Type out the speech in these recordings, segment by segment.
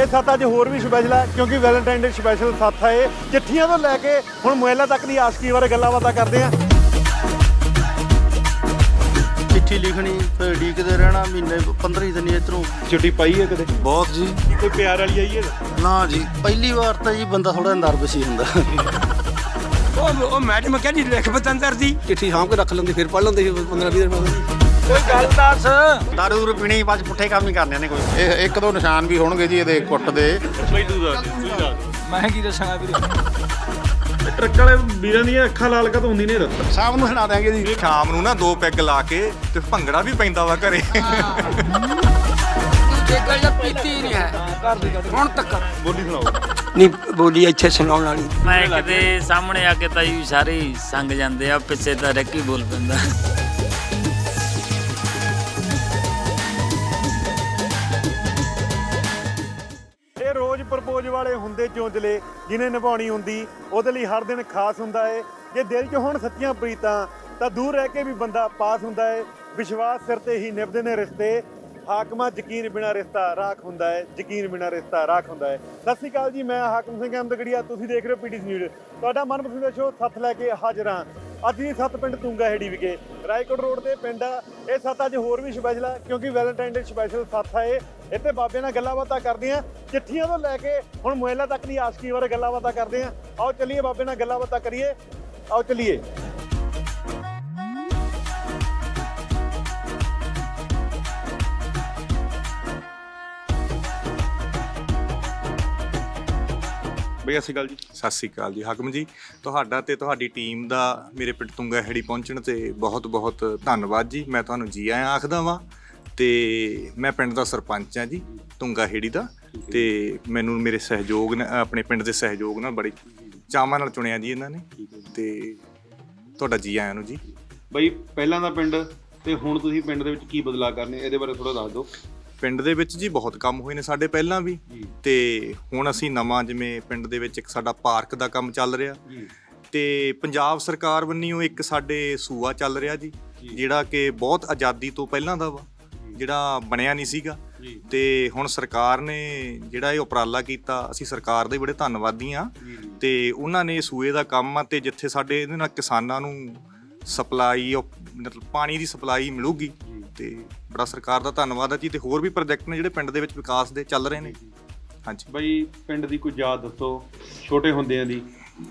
ਇਹ ਸੱਤ ਅੱਜ ਹੋਰ ਵੀ ਸਪੈਸ਼ਲ ਹੈ ਕਿਉਂਕਿ ਵੈਲੈਂਟਾਈਨ ਡੇ ਸਪੈਸ਼ਲ ਸੱਤ ਹੈ ਇਹ। ਚਿੱਠੀਆਂ ਤੋਂ ਲੈ ਕੇ ਹੁਣ ਮੋਬਾਈਲਾਂ ਤੱਕ ਦੀ ਆਸ਼ਕੀ ਬਾਰੇ ਗੱਲਾਂ ਬਾਤਾਂ ਕਰਦੇ ਆ ਚਿੱਠੀ ਲਿਖਣੀ ਫਿਰ ਡੀਕਦੇ ਰਹਿਣਾ ਮਹੀਨੇ 15 ਦਿਨ ਇਧਰੋਂ। ਚਿੱਠੀ ਪਾਈ ਹੈ ਕਦੇ ਬਹੁਤ ਜੀ। ਕੋਈ ਪਿਆਰ ਵਾਲੀ ਆਈ ਹੈ? ਨਾ ਜੀ ਪਹਿਲੀ ਵਾਰ ਤਾਂ ਜੀ ਬੰਦਾ ਥੋੜਾ ਨਰਵਸ ਹੀ ਹੁੰਦਾ। ਉਹ ਉਹ ਮੈਡਮ ਕਹਿੰਦੀ ਲਿਖ ਬਤੰਦਰ ਦੀ। ਚਿੱਠੀ ਸਾਂਭ ਕੇ ਰੱਖ ਲੈਂਦੇ ਫਿਰ ਪੜ੍ਹ ਲੈਂਦੇ ਸੀ 15 20 ਦਿਨ ਬਾਅਦ। ਕੋਈ ਗੱਲ ਦੱਸ। ਦਾਰੂ ਦੂਰੂ ਪੀਣੀ ਬਾਅਦ 'ਚ ਪੁੱਠੇ ਕੰਮ ਹੀ ਕਰਨੇ ਨੇ ਕੋਈ। ਇਹ ਇੱਕ ਦੋ ਨਿਸ਼ਾਨ ਵੀ ਹੋਣਗੇ ਜੀ ਇਹਦੇ ਕੁੱਟ ਦੇ। ਮੈਂ ਕੀ ਦੱਸਾਂ ਵੀਰੇ? ਟਰੱਕ ਵਾਲੇ ਵੀਰਾਂ ਦੀਆਂ ਅੱਖਾਂ ਲਾਲ ਕਾ ਹੁੰਦੀ ਨੇ ਰਤ ਸ਼ਾਮ ਨੂੰ ਸੁਣਾ ਦਿਆਂਗੇ ਜੀ। ਸ਼ਾਮ ਨੂੰ ਨਾ ਦੋ ਪੈਗ ਲਾ ਕੇ ਤੇ ਭੰਗੜਾ ਵੀ ਪੈਂਦਾ ਵਾ ਘਰੇ। ਜਾਂ ਪੀਤੀ ਨਹੀਂ ਹੈ। ਹੁਣ ਤੱਕ। ਬੋਲੀ ਸੁਣਾਓ। ਨਹੀਂ ਬੋਲੀ ਇੱਥੇ ਸੁਣਾਉਣ ਵਾਲੀ। ਮੈਂ ਕਿਤੇ ਸਾਹਮਣੇ ਆ ਕੇ ਤਾਂ ਜੀ ਸਾਰੇ ਹੀ ਸੰਗ ਜਾਂਦੇ ਆ ਪਿੱਛੇ ਤਾਂ ਰੱਕੀ ਬੋਲ ਪੈਂਦਾ। ਵਾਲੇ ਹੁੰਦੇ ਚੋਂਚਲੇ ਜਿਨੇ ਨਿਭਾਉਣੀ ਹੁੰਦੀ, ਉਹਦੇ ਲਈ ਹਰ ਦਿਨ ਖਾਸ ਹੁੰਦਾ ਏ। ਜੇ ਦਿਲ 'ਚ ਹੋਣ ਸੱਚੀਆਂ ਪ੍ਰੀਤਾਂ, ਤਾਂ ਦੂਰ ਰਹਿ ਕੇ ਵੀ ਬੰਦਾ ਪਾਸ ਹੁੰਦਾ ਏ। ਵਿਸ਼ਵਾਸ ਸਿਰ ਤੇ ਹੀ ਨਿਭਦੇ ਨੇ ਰਿਸ਼ਤੇ। ਹਾਕਮਾ ਯਕੀਨ ਬਿਨਾ ਰਿਸ਼ਤਾ ਰਾਖ ਹੁੰਦਾ ਹੈ ਯਕੀਨ ਬਿਨਾ ਰਿਸ਼ਤਾ ਰਾਖ ਹੁੰਦਾ ਹੈ ਸਤਿ ਸ਼੍ਰੀ ਅਕਾਲ ਜੀ, ਮੈਂ ਹਾਕਮ ਸਿੰਘ ਅਹਿਮਦਗੜੀਆ ਤੁਸੀਂ ਦੇਖ ਰਹੇ ਹੋ ਪੀਟੀਸੀ ਨਿਊਜ਼। ਤੁਹਾਡਾ ਮਨਪਸੰਦ ਦਾ ਸ਼ੋਅ ਸੱਤ ਲੈ ਕੇ ਹਾਜ਼ਰ ਹਾਂ। ਅੱਜ ਦੀ ਸੱਤ ਪਿੰਡ ਤੁੰਗਾ ਹੈੜੀ ਵਿਖੇ। ਰਾਏਕੋਟ ਰੋਡ ਤੇ ਪਿੰਡ ਆ। ਇਹ ਸੱਤ ਅੱਜ ਹੋਰ ਵੀ ਸਪੈਸ਼ਲ ਆ, ਕਿਉਂਕਿ ਵੈਲੈਂਟਾਈਨ ਡੇ ਸਪੈਸ਼ਲ ਸੱਤ ਆ ਇਹ। ਇੱਥੇ ਬਾਬੇ ਨਾਲ ਗੱਲਾਂ ਬਾਤਾਂ ਕਰਦੇ ਆ ਚਿੱਠੀਆਂ ਤੋਂ ਲੈ ਕੇ ਹੁਣ ਮੋਬਾਈਲਾਂ ਤੱਕ ਦੀ ਆਸ਼ਕੀ ਬਾਰੇ ਗੱਲਾਂ ਬਾਤਾਂ ਕਰਦੇ ਆ ਆਓ ਚੱਲੀਏ ਬਾਬੇ ਨਾਲ ਗੱਲਾਂ ਬਾਤਾਂ ਕਰੀਏ ਆਓ ਚੱਲੀਏ। ਬਈ ਅਸੀਂ ਗੱਲ ਜੀ। ਸਤਿ ਸ੍ਰੀ ਅਕਾਲ ਜੀ ਹਾਕਮ ਜੀ। ਤੁਹਾਡਾ ਤੇ ਤੁਹਾਡੀ ਟੀਮ ਦਾ ਮੇਰੇ ਪਿੰਡ ਤੁੰਗਾ ਹੈੜੀ ਪਹੁੰਚਣ ਤੇ ਬਹੁਤ ਬਹੁਤ ਧੰਨਵਾਦ ਜੀ। ਮੈਂ ਤੁਹਾਨੂੰ ਜੀ ਆਇਆਂ ਆਖਦਾ ਵਾਂ। ਤੇ ਮੈਂ ਪਿੰਡ ਦਾ ਸਰਪੰਚ ਆ ਜੀ ਤੁੰਗਾ ਹੈੜੀ ਦਾ। ਤੇ ਮੈਨੂੰ ਮੇਰੇ ਸਹਿਯੋਗ ਨੇ ਆਪਣੇ ਪਿੰਡ ਦੇ ਸਹਿਯੋਗ ਨਾਲ ਬੜੀ ਚਾਵਾਂ ਨਾਲ ਚੁਣਿਆ ਜੀ ਇਹਨਾਂ ਨੇ। ਤੇ ਤੁਹਾਡਾ ਜੀ ਆਇਆਂ ਨੂੰ ਜੀ। ਬਈ ਪਹਿਲਾਂ ਦਾ ਪਿੰਡ ਤੇ ਹੁਣ ਤੁਸੀਂ ਪਿੰਡ ਦੇ ਵਿੱਚ ਕੀ ਬਦਲਾਅ ਕਰਨੇ ਇਹਦੇ ਬਾਰੇ ਥੋੜਾ ਦੱਸ ਦਿਓ। ਪਿੰਡ ਦੇ ਵਿੱਚ ਜੀ ਬਹੁਤ ਕੰਮ ਹੋਏ ਨੇ ਸਾਡੇ ਪਹਿਲਾਂ ਵੀ। ਤੇ ਹੁਣ ਅਸੀਂ ਨਵਾਂ ਜਿਵੇਂ ਪਿੰਡ ਦੇ ਵਿੱਚ ਇੱਕ ਸਾਡਾ ਪਾਰਕ ਦਾ ਕੰਮ ਚੱਲ ਰਿਹਾ। ਤੇ ਪੰਜਾਬ ਸਰਕਾਰ ਵੱਲੋਂ ਇੱਕ ਸਾਡੇ ਸੂਆ ਚੱਲ ਰਿਹਾ ਜੀ। ਜਿਹੜਾ ਕਿ ਬਹੁਤ ਆਜ਼ਾਦੀ ਤੋਂ ਪਹਿਲਾਂ ਦਾ ਵਾ। ਜਿਹੜਾ ਬਣਿਆ ਨਹੀਂ ਸੀਗਾ। ਤੇ ਹੁਣ ਸਰਕਾਰ ਨੇ ਜਿਹੜਾ ਇਹ ਉਪਰਾਲਾ ਕੀਤਾ ਅਸੀਂ ਸਰਕਾਰ ਦੇ ਬੜੇ ਧੰਨਵਾਦੀ ਆ ਤੇ ਉਹਨਾਂ ਨੇ ਸੂਏ ਦਾ ਕੰਮ ਆ ਤੇ ਜਿੱਥੇ ਸਾਡੇ ਇਹਦੇ ਨਾਲ ਕਿਸਾਨਾਂ ਨੂੰ ਸਪਲਾਈ ਮਤਲਬ ਪਾਣੀ ਦੀ ਸਪਲਾਈ ਮਿਲੂਗੀ। ਤੇ ਬੜਾ ਸਰਕਾਰ ਦਾ ਧੰਨਵਾਦ ਹੈ ਜੀ ਤੇ ਹੋਰ ਵੀ ਪ੍ਰੋਜੈਕਟ ਨੇ ਜਿਹੜੇ ਪਿੰਡ ਦੇ ਵਿੱਚ ਵਿਕਾਸ ਦੇ ਚੱਲ ਰਹੇ ਨੇ। ਹਾਂਜੀ। ਬਈ ਪਿੰਡ ਦੀ ਕੋਈ ਯਾਦ ਦੱਸੋ ਛੋਟੇ ਹੁੰਦਿਆਂ ਦੀ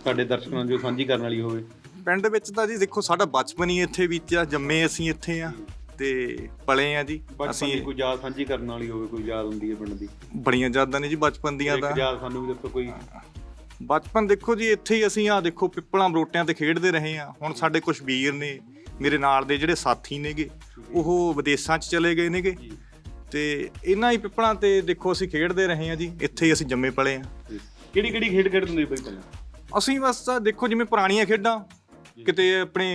ਸਾਡੇ ਦਰਸ਼ਕਾਂ ਨਾਲ ਜੋ ਸਾਂਝੀ ਕਰਨ ਵਾਲੀ ਹੋਵੇ। ਪਿੰਡ ਵਿੱਚ ਤਾਂ ਜੀ ਦੇਖੋ ਸਾਡਾ ਬਚਪਨ ਹੀ ਇੱਥੇ ਬੀਤਿਆ ਜੰਮੇ ਅਸੀਂ ਇੱਥੇ ਆ। ਤੇ ਪਲੇ ਆ ਜੀ। ਬਚਪਨ ਦੀ ਅਸੀਂ ਕੋਈ ਯਾਦ ਸਾਂਝੀ ਕਰਨ ਵਾਲੀ ਹੋਵੇ ਕੋਈ ਯਾਦ ਹੁੰਦੀ ਹੈ ਪਿੰਡ ਦੀ? ਬੜੀਆਂ ਯਾਦਾਂ ਨੇ ਜੀ ਬਚਪਨ ਦੀਆਂ ਇੱਕ ਤਾਂ। ਯਾਦ ਸਾਨੂੰ ਵੀ ਦੱਸੋ ਕੋਈ। ਬਚਪਨ ਦੇਖੋ ਜੀ ਇੱਥੇ ਹੀ ਅਸੀਂ ਆ ਦੇਖੋ ਪਿੱਪਲਾਂ ਬਰੋਟਿਆਂ ਤੇ ਖੇਡਦੇ ਰਹੇ ਆ ਹੁਣ ਸਾਡੇ ਕੁਝ ਵੀਰ ਨੇ ਮੇਰੇ ਨਾਲ ਦੇ ਜਿਹੜੇ ਸਾਥੀ ਨੇਗੇ ਉਹ ਵਿਦੇਸ਼ਾਂ 'ਚ ਚਲੇ ਗਏ ਨੇਗੇ। ਤੇ ਇਹਨਾਂ ਹੀ ਪਿੱਪਲਾਂ ਤੇ ਦੇਖੋ ਅਸੀਂ ਖੇਡਦੇ ਰਹੇ ਆ ਜੀ। ਇੱਥੇ ਹੀ ਅਸੀਂ ਜੰਮੇ ਪਲੇ ਆ ਕਿਹੜੀ ਕਿਹੜੀ ਖੇਡ ਖੇਡਦੇ ਹੁੰਦੇ ਸੀ ਬਈ ਪਹਿਲਾਂ? ਅਸੀਂ ਬਸ ਤਾਂ ਦੇਖੋ ਜਿਵੇਂ ਪੁਰਾਣੀਆਂ ਖੇਡਾਂ ਕਿਤੇ ਆਪਣੇ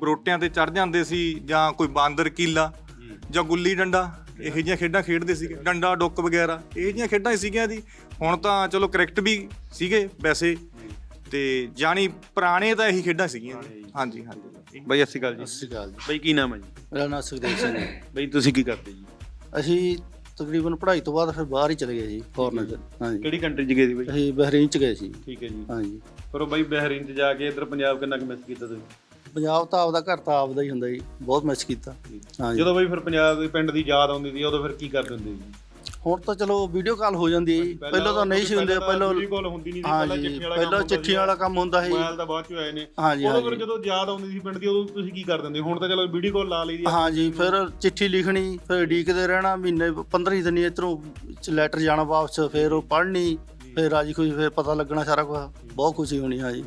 ਬਰੋਟਿਆਂ ਤੇ ਚੜ ਜਾਂਦੇ ਸੀ ਜਾਂ ਕੋਈ ਬਾਂਦਰ ਕੀਲਾ ਜਾਂ ਗੁੱਲੀ ਡੰਡਾ ਇਹੋ ਜਿਹੀਆਂ ਖੇਡਾਂ ਖੇਡਦੇ ਸੀਗੇ। ਡੰਡਾ ਡੁੱਕ ਵਗੈਰਾ ਇਹੋ ਜਿਹੀਆਂ ਖੇਡਾਂ ਹੀ ਸੀਗੀਆਂ ਜੀ ਹੁਣ ਤਾਂ ਚਲੋ ਕ੍ਰਿਕਟ ਵੀ ਸੀਗੇ ਵੈਸੇ। ਤੇ ਜਾਣੀ ਪੁਰਾਣੇ ਤਾਂ ਇਹੀ ਖੇਡਾਂ ਸੀਗੀਆਂ। ਹਾਂਜੀ ਹਾਂਜੀ। ਬਈ ਅਸੀਂ ਗੱਲ ਜੀ। ਸਤਿ ਸ਼੍ਰੀ ਅਕਾਲ ਜੀ। ਬਈ ਕੀ ਨਾਮ ਹੈ ਜੀ? ਮੇਰਾ ਨਾਮ ਸੁਖਦੇਵ ਸਿੰਘ ਹੈ। ਬਈ ਤੁਸੀਂ ਕੀ ਕਰਦੇ ਜੀ? ਅਸੀਂ ਤਕਰੀਬਨ ਪੜ੍ਹਾਈ ਤੋਂ ਬਾਅਦ ਫਿਰ ਬਾਹਰ ਹੀ ਚਲੇ ਗਏ ਜੀ ਫੋਰਨ ਚ ਹਾਂਜੀ। ਕਿਹੜੀ ਕੰਟਰੀ 'ਚ ਗਏ ਸੀ ਬਈ? ਅਸੀਂ ਬਹਿਰੀਨ ਚ ਗਏ ਸੀ। ਠੀਕ ਹੈ ਜੀ। ਹਾਂਜੀ। ਪਰ ਉਹ ਬਈ ਬਹਿਰੀਨ 'ਚ ਜਾ ਕੇ ਇੱਧਰ ਪੰਜਾਬ ਕਿੰਨਾ ਕੁ ਮਿਸ ਕੀਤਾ ਤੁਸੀਂ? ਪੰਜਾਬ ਤਾਂ ਆਪਦਾ ਘਰ ਤਾਂ ਆਪਦਾ ਹੀ ਹੁੰਦਾ ਜੀ ਬਹੁਤ ਮਿਸ ਕੀਤਾ। ਹਾਂਜੀ ਜਦੋਂ ਬਈ ਫਿਰ ਪੰਜਾਬ ਦੇ ਪਿੰਡ ਦੀ ਯਾਦ ਆਉਂਦੀ ਸੀ ਉਦੋਂ ਫਿਰ ਕੀ ਕਰਦੇ ਹੁੰਦੇ ਸੀ? ਹੁਣ ਤਾਂ ਚਲੋ ਵੀਡੀਓ ਕਾਲ ਹੋ ਜਾਂਦੀ ਹੈ ਜੀ। ਪਹਿਲਾਂ ਤਾਂ ਨਹੀਂ ਸੀ ਹੁੰਦੇ ਪਹਿਲਾਂ ਵੀਡੀਓ ਕਾਲ ਹੁੰਦੀ ਨਹੀਂ ਸੀ ਪਹਿਲਾਂ ਚਿੱਠੀ ਵਾਲਾ ਪਹਿਲਾਂ ਚਿੱਠੀਆਂ ਵਾਲਾ ਕੰਮ ਹੁੰਦਾ ਸੀ। ਮੋਬਾਈਲ ਤਾਂ ਬਾਅਦ ਚ ਆਏ ਨੇ। ਉਦੋਂ ਫਿਰ ਜਦੋਂ ਯਾਦ ਆਉਂਦੀ ਸੀ ਪਿੰਡ ਦੀ ਉਦੋਂ ਤੁਸੀਂ ਕੀ ਕਰ ਦਿੰਦੇ ਹੁਣ ਤਾਂ ਚਲੋ ਵੀਡੀਓ ਕਾਲ ਲਾ ਲਈਦੀ ਆ। ਹਾਂਜੀ ਫਿਰ ਚਿੱਠੀ ਲਿਖਣੀ ਫਿਰ ਡੀਕਦੇ ਰਹਿਣਾ ਮਹੀਨੇ 15 ਦਿਨ ਇਧਰੋਂ ਲੈਟਰ ਜਾਣਾ ਵਾਪਸ ਫਿਰ ਉਹ ਪੜ੍ਹਨੀ ਫਿਰ ਰਾਜੀ ਖੁਸ਼ੀ ਫਿਰ ਪਤਾ ਲੱਗਣਾ ਸਾਰਾ ਕੁਝ ਬਹੁਤ ਖੁਸ਼ੀ ਹੋਣੀ ਹਾਂਜੀ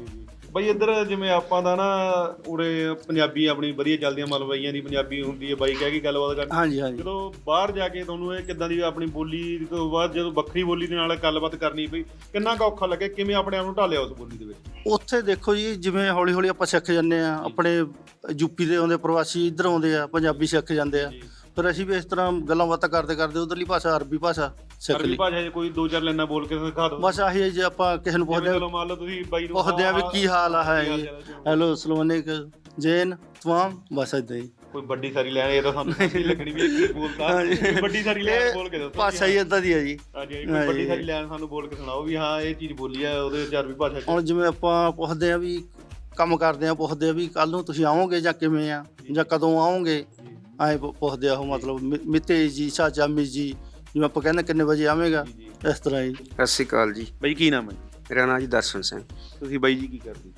ਬਈ ਇੱਧਰ ਜਿਵੇਂ ਆਪਾਂ ਦਾ ਨਾ ਉਰੇ ਪੰਜਾਬੀ ਆਪਣੀ ਵਧੀਆ ਚੱਲਦੀਆਂ ਮਲਵਈਆਂ ਦੀ ਪੰਜਾਬੀ ਹੁੰਦੀ ਹੈ ਬਾਈ ਕਹਿ ਕੇ ਗੱਲਬਾਤ ਕਰ ਹਾਂਜੀ ਹਾਂਜੀ। ਜਦੋਂ ਬਾਹਰ ਜਾ ਕੇ ਤੁਹਾਨੂੰ ਇਹ ਕਿੱਦਾਂ ਦੀ ਆਪਣੀ ਬੋਲੀ ਤੋਂ ਬਾਅਦ ਜਦੋਂ ਵੱਖਰੀ ਬੋਲੀ ਦੇ ਨਾਲ ਗੱਲਬਾਤ ਕਰਨੀ ਪਈ ਕਿੰਨਾ ਕੁ ਔਖਾ ਲੱਗੇ ਕਿਵੇਂ ਆਪਣੇ ਆਪ ਨੂੰ ਢਾਲਿਆ ਉਸ ਬੋਲੀ ਦੇ ਵਿੱਚ? ਉੱਥੇ ਦੇਖੋ ਜੀ ਜਿਵੇਂ ਹੌਲੀ ਹੌਲੀ ਆਪਾਂ ਸਿੱਖ ਜਾਂਦੇ ਆ ਆਪਣੇ ਯੂਪੀ ਦੇ ਆਉਂਦੇ ਪ੍ਰਵਾਸੀ ਇੱਧਰ ਆਉਂਦੇ ਆ ਪੰਜਾਬੀ ਸਿੱਖ ਜਾਂਦੇ ਆ। ਫਿਰ ਅਸੀਂ ਵੀ ਇਸ ਤਰ੍ਹਾਂ ਗੱਲਾਂ ਬਾਤਾਂ ਕਰਦੇ ਕਰਦੇ ਉਧਰਲੀ ਭਾਸ਼ਾ ਅਰਬੀ ਭਾਸ਼ਾ ਸਿੱਖ ਅਰਬੀ ਲਈ। ਭਾਸ਼ਾ 'ਚ ਕੋਈ ਦੋ ਚਾਰ ਲਾਈਨਾਂ ਬੋਲ ਕੇ ਦਿਖਾ ਦਿਓ। ਬਸ ਆਹੀ ਹੈ ਜੇ ਆਪਾਂ ਕਿਸੇ ਨੂੰ ਜਿਵੇਂ ਪੁੱਛਦੇ ਚਲੋ ਮੰਨ ਲਓ ਤੁਸੀਂ ਬਾਈ ਨੂੰ ਪੁੱਛਦੇ ਆ ਵੀ ਕੀ ਹਾਲ ਆ ਹੈ ਹਾਲ ਜੀ ਸਲੋਨਿਕ ਜੈਨ ਤਮਾਮ ਬਸ ਏਦਾਂ ਹੀ। ਕੋਈ ਵੱਡੀ ਸਾਰੀ ਲੈਣ ਇਹ ਤਾਂ ਸਾਨੂੰ ਨਹੀਂ ਲੱਗਣੀ ਵੀ ਇਹ ਕੀ ਬੋਲਦਾ। ਕੋਈ ਵੱਡੀ ਸਾਰੀ ਲੈਣ ਬੋਲ ਕੇ ਦੱਸੋ। ਭਾਸ਼ਾ ਹੀ ਇਦਾਂ ਦੀ ਹੈ ਜੀ। ਹਾਂਜੀ ਹਾਂਜੀ, ਕੋਈ ਵੱਡੀ ਸਾਰੀ ਲੈਣ ਸਾਨੂੰ ਬੋਲ ਕੇ ਸੁਣਾਓ ਵੀ ਹਾਂ ਇਹ ਚੀਜ਼ ਬੋਲੀ ਆ ਉਹਦੇ ਚ ਅਰਬੀ ਭਾਸ਼ਾ ਚ। ਹੁਣ ਜਿਵੇਂ ਆਪਾਂ ਪੁੱਛਦੇ ਆ ਵੀ ਕੰਮ ਕਰਦੇ ਆ ਪੁੱਛਦੇ ਆ ਵੀ ਕੱਲ ਨੂੰ ਤੁਸੀਂ ਆਓਗੇ ਜਾਂ ਕਿਵੇਂ ਆ ਜਾਂ ਕਦੋਂ ਆਓਗੇ? ਐ ਪੁੱਛਦੇ ਆ ਉਹ ਮਤਲਬ ਮਿੱਤੇ ਜੀ ਚਾਚਾ ਮੀ ਜੀ ਜਿਵੇਂ ਆਪਾਂ ਕਹਿੰਦੇ ਕਿੰਨੇ ਵਜੇ ਆਵੇਂਗਾ ਇਸ ਤਰ੍ਹਾਂ ਹੀ। ਸਤਿ ਸ਼੍ਰੀ ਅਕਾਲ ਜੀ। ਬਈ ਕੀ ਨਾਮ ਹੈ? ਮੇਰਾ ਨਾਮ ਜੀ ਦਰਸ਼ਨ ਸਿੰਘ। ਤੁਸੀਂ ਬਾਈ ਜੀ ਕੀ ਕਰਦੇ?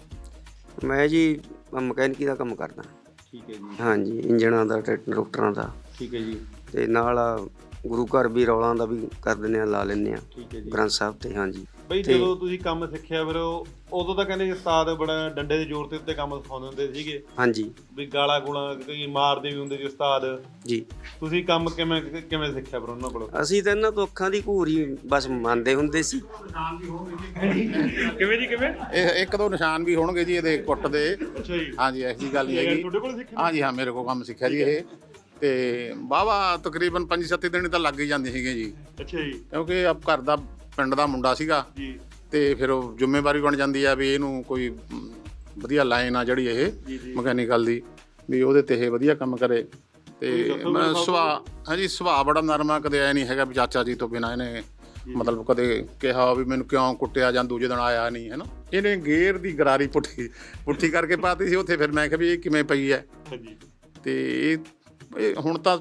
ਮੈਂ ਜੀ ਮਕੈਨਿਕੀ ਦਾ ਕੰਮ ਕਰਦਾ। ਠੀਕ ਹੈ ਜੀ। ਹਾਂਜੀ ਇੰਜਣਾਂ ਦਾ ਟਰੈਕਟਰਾਂ ਦਾ। ਠੀਕ ਹੈ ਜੀ। ਤੇ ਨਾਲ ਆ ਗੁਰੂ ਘਰ ਵੀ ਰੌਲਾਂ ਦਾ ਵੀ ਕਰ ਦਿੰਦੇ ਆ ਲਾ ਲੈਂਦੇ ਆ। ਠੀਕ ਹੈ ਜੀ। ਗ੍ਰੰਥ ਸਾਹਿਬ ਤੇ ਹਾਂਜੀ। ਬਈ ਜਦੋਂ ਤੁਸੀਂ ਕੰਮ ਸਿੱਖਿਆ ਫਿਰ ਉਹ- ਉਦੋਂ ਤਾਂ ਕਹਿੰਦੇ ਉਸਤਾਦ ਬੜਾ ਡੰਡੇ ਦੇ ਜ਼ੋਰ ਤੇ ਉੱਤੇ ਕੰਮ ਸਿਖਾਉਂਦੇ ਹੁੰਦੇ ਸੀਗੇ। ਹਾਂਜੀ। ਵੀ ਗਾਲਾਂ ਗੂਲਾਂ ਕਈ ਮਾਰਦੇ ਵੀ ਹੁੰਦੇ ਸੀ ਉਸਤਾਦ। ਜੀ। ਤੁਸੀਂ ਕੰਮ ਕਿਵੇਂ ਕਿਵੇਂ ਸਿੱਖਿਆ ਫਿਰ ਉਹਨਾਂ ਕੋਲੋਂ? ਅਸੀਂ ਤਾਂ ਇਹਨਾਂ ਤੋਂ ਅੱਖਾਂ ਦੀ ਘੂਰ ਹੀ ਬਸ ਮੰਨਦੇ ਹੁੰਦੇ ਸੀ। ਕਿਵੇਂ ਜੀ ਕਿਵੇਂ? ਇਹ ਇੱਕ ਦੋ ਨਿਸ਼ਾਨ ਵੀ ਹੋਣਗੇ ਜੀ ਇਹਦੇ ਕੁੱਟ ਦੇ। ਅੱਛਾ ਜੀ। ਹਾਂਜੀ ਜੀ ਗੱਲ ਹੀ ਇਹ ਹੈਗੀ। ਤੁਹਾਡੇ ਕੋਲ ਸਿੱਖਿਆ? ਹਾਂਜੀ ਹਾਂ ਮੇਰੇ ਕੋਲ ਕੰਮ ਸਿੱਖਿਆ ਜੀ ਇਹ। ਤੇ ਵਾਹਵਾ ਤਕਰੀਬਨ 5-7 ਦਿਨ ਤਾਂ ਲੱਗ ਹੀ ਜਾਂਦੇ ਸੀਗੇ ਜੀ। ਅੱਛਾ ਜੀ। ਕਿਉਂਕਿ ਆਪ ਘਰ ਦਾ ਪਿੰਡ ਦਾ ਮੁੰਡਾ ਸੀਗਾ ਜੀ। ਤੇ ਫਿਰ ਉਹ ਜ਼ਿੰਮੇਵਾਰੀ ਬਣ ਜਾਂਦੀ ਆ ਵੀ ਇਹਨੂੰ ਕੋਈ ਮ, ਵਧੀਆ ਲਾਈਨ ਆ ਜਿਹੜੀ ਇਹ ਮਕੈਨੀਕਲ ਦੀ ਵੀ ਉਹਦੇ ਤੇ ਇਹ ਵਧੀਆ ਕੰਮ ਕਰੇ। ਤੇ ਮੈਂ ਸੁਭਾਅ ਹਾਂਜੀ ਸੁਭਾਅ ਬੜਾ ਨਰਮ ਆ ਕਦੇ ਐ ਨਹੀਂ ਹੈਗਾ ਵੀ ਚਾਚਾ ਜੀ ਤੋਂ ਬਿਨਾ ਇਹਨੇ ਮਤਲਬ ਕਦੇ ਕਿਹਾ ਵੀ ਮੈਨੂੰ ਕਿਉਂ ਕੁੱਟਿਆ ਜਾਂ ਦੂਜੇ ਦਿਨ ਆਇਆ ਨਹੀਂ ਹੈ ਨਾ? ਇਹਨੇ ਗੇਰ ਦੀ ਗਰਾਰੀ ਪੁੱਠੀ ਪੁੱਠੀ ਕਰਕੇ ਪਾਤੀ ਸੀ ਉੱਥੇ ਫਿਰ ਮੈਂ ਕਿਹਾ ਵੀ ਇਹ ਕਿਵੇਂ ਪਈ ਹੈ ਹਾਂਜੀ। ਤੇ ਇਹ ਇਹ ਹੁਣ ਤਾਂ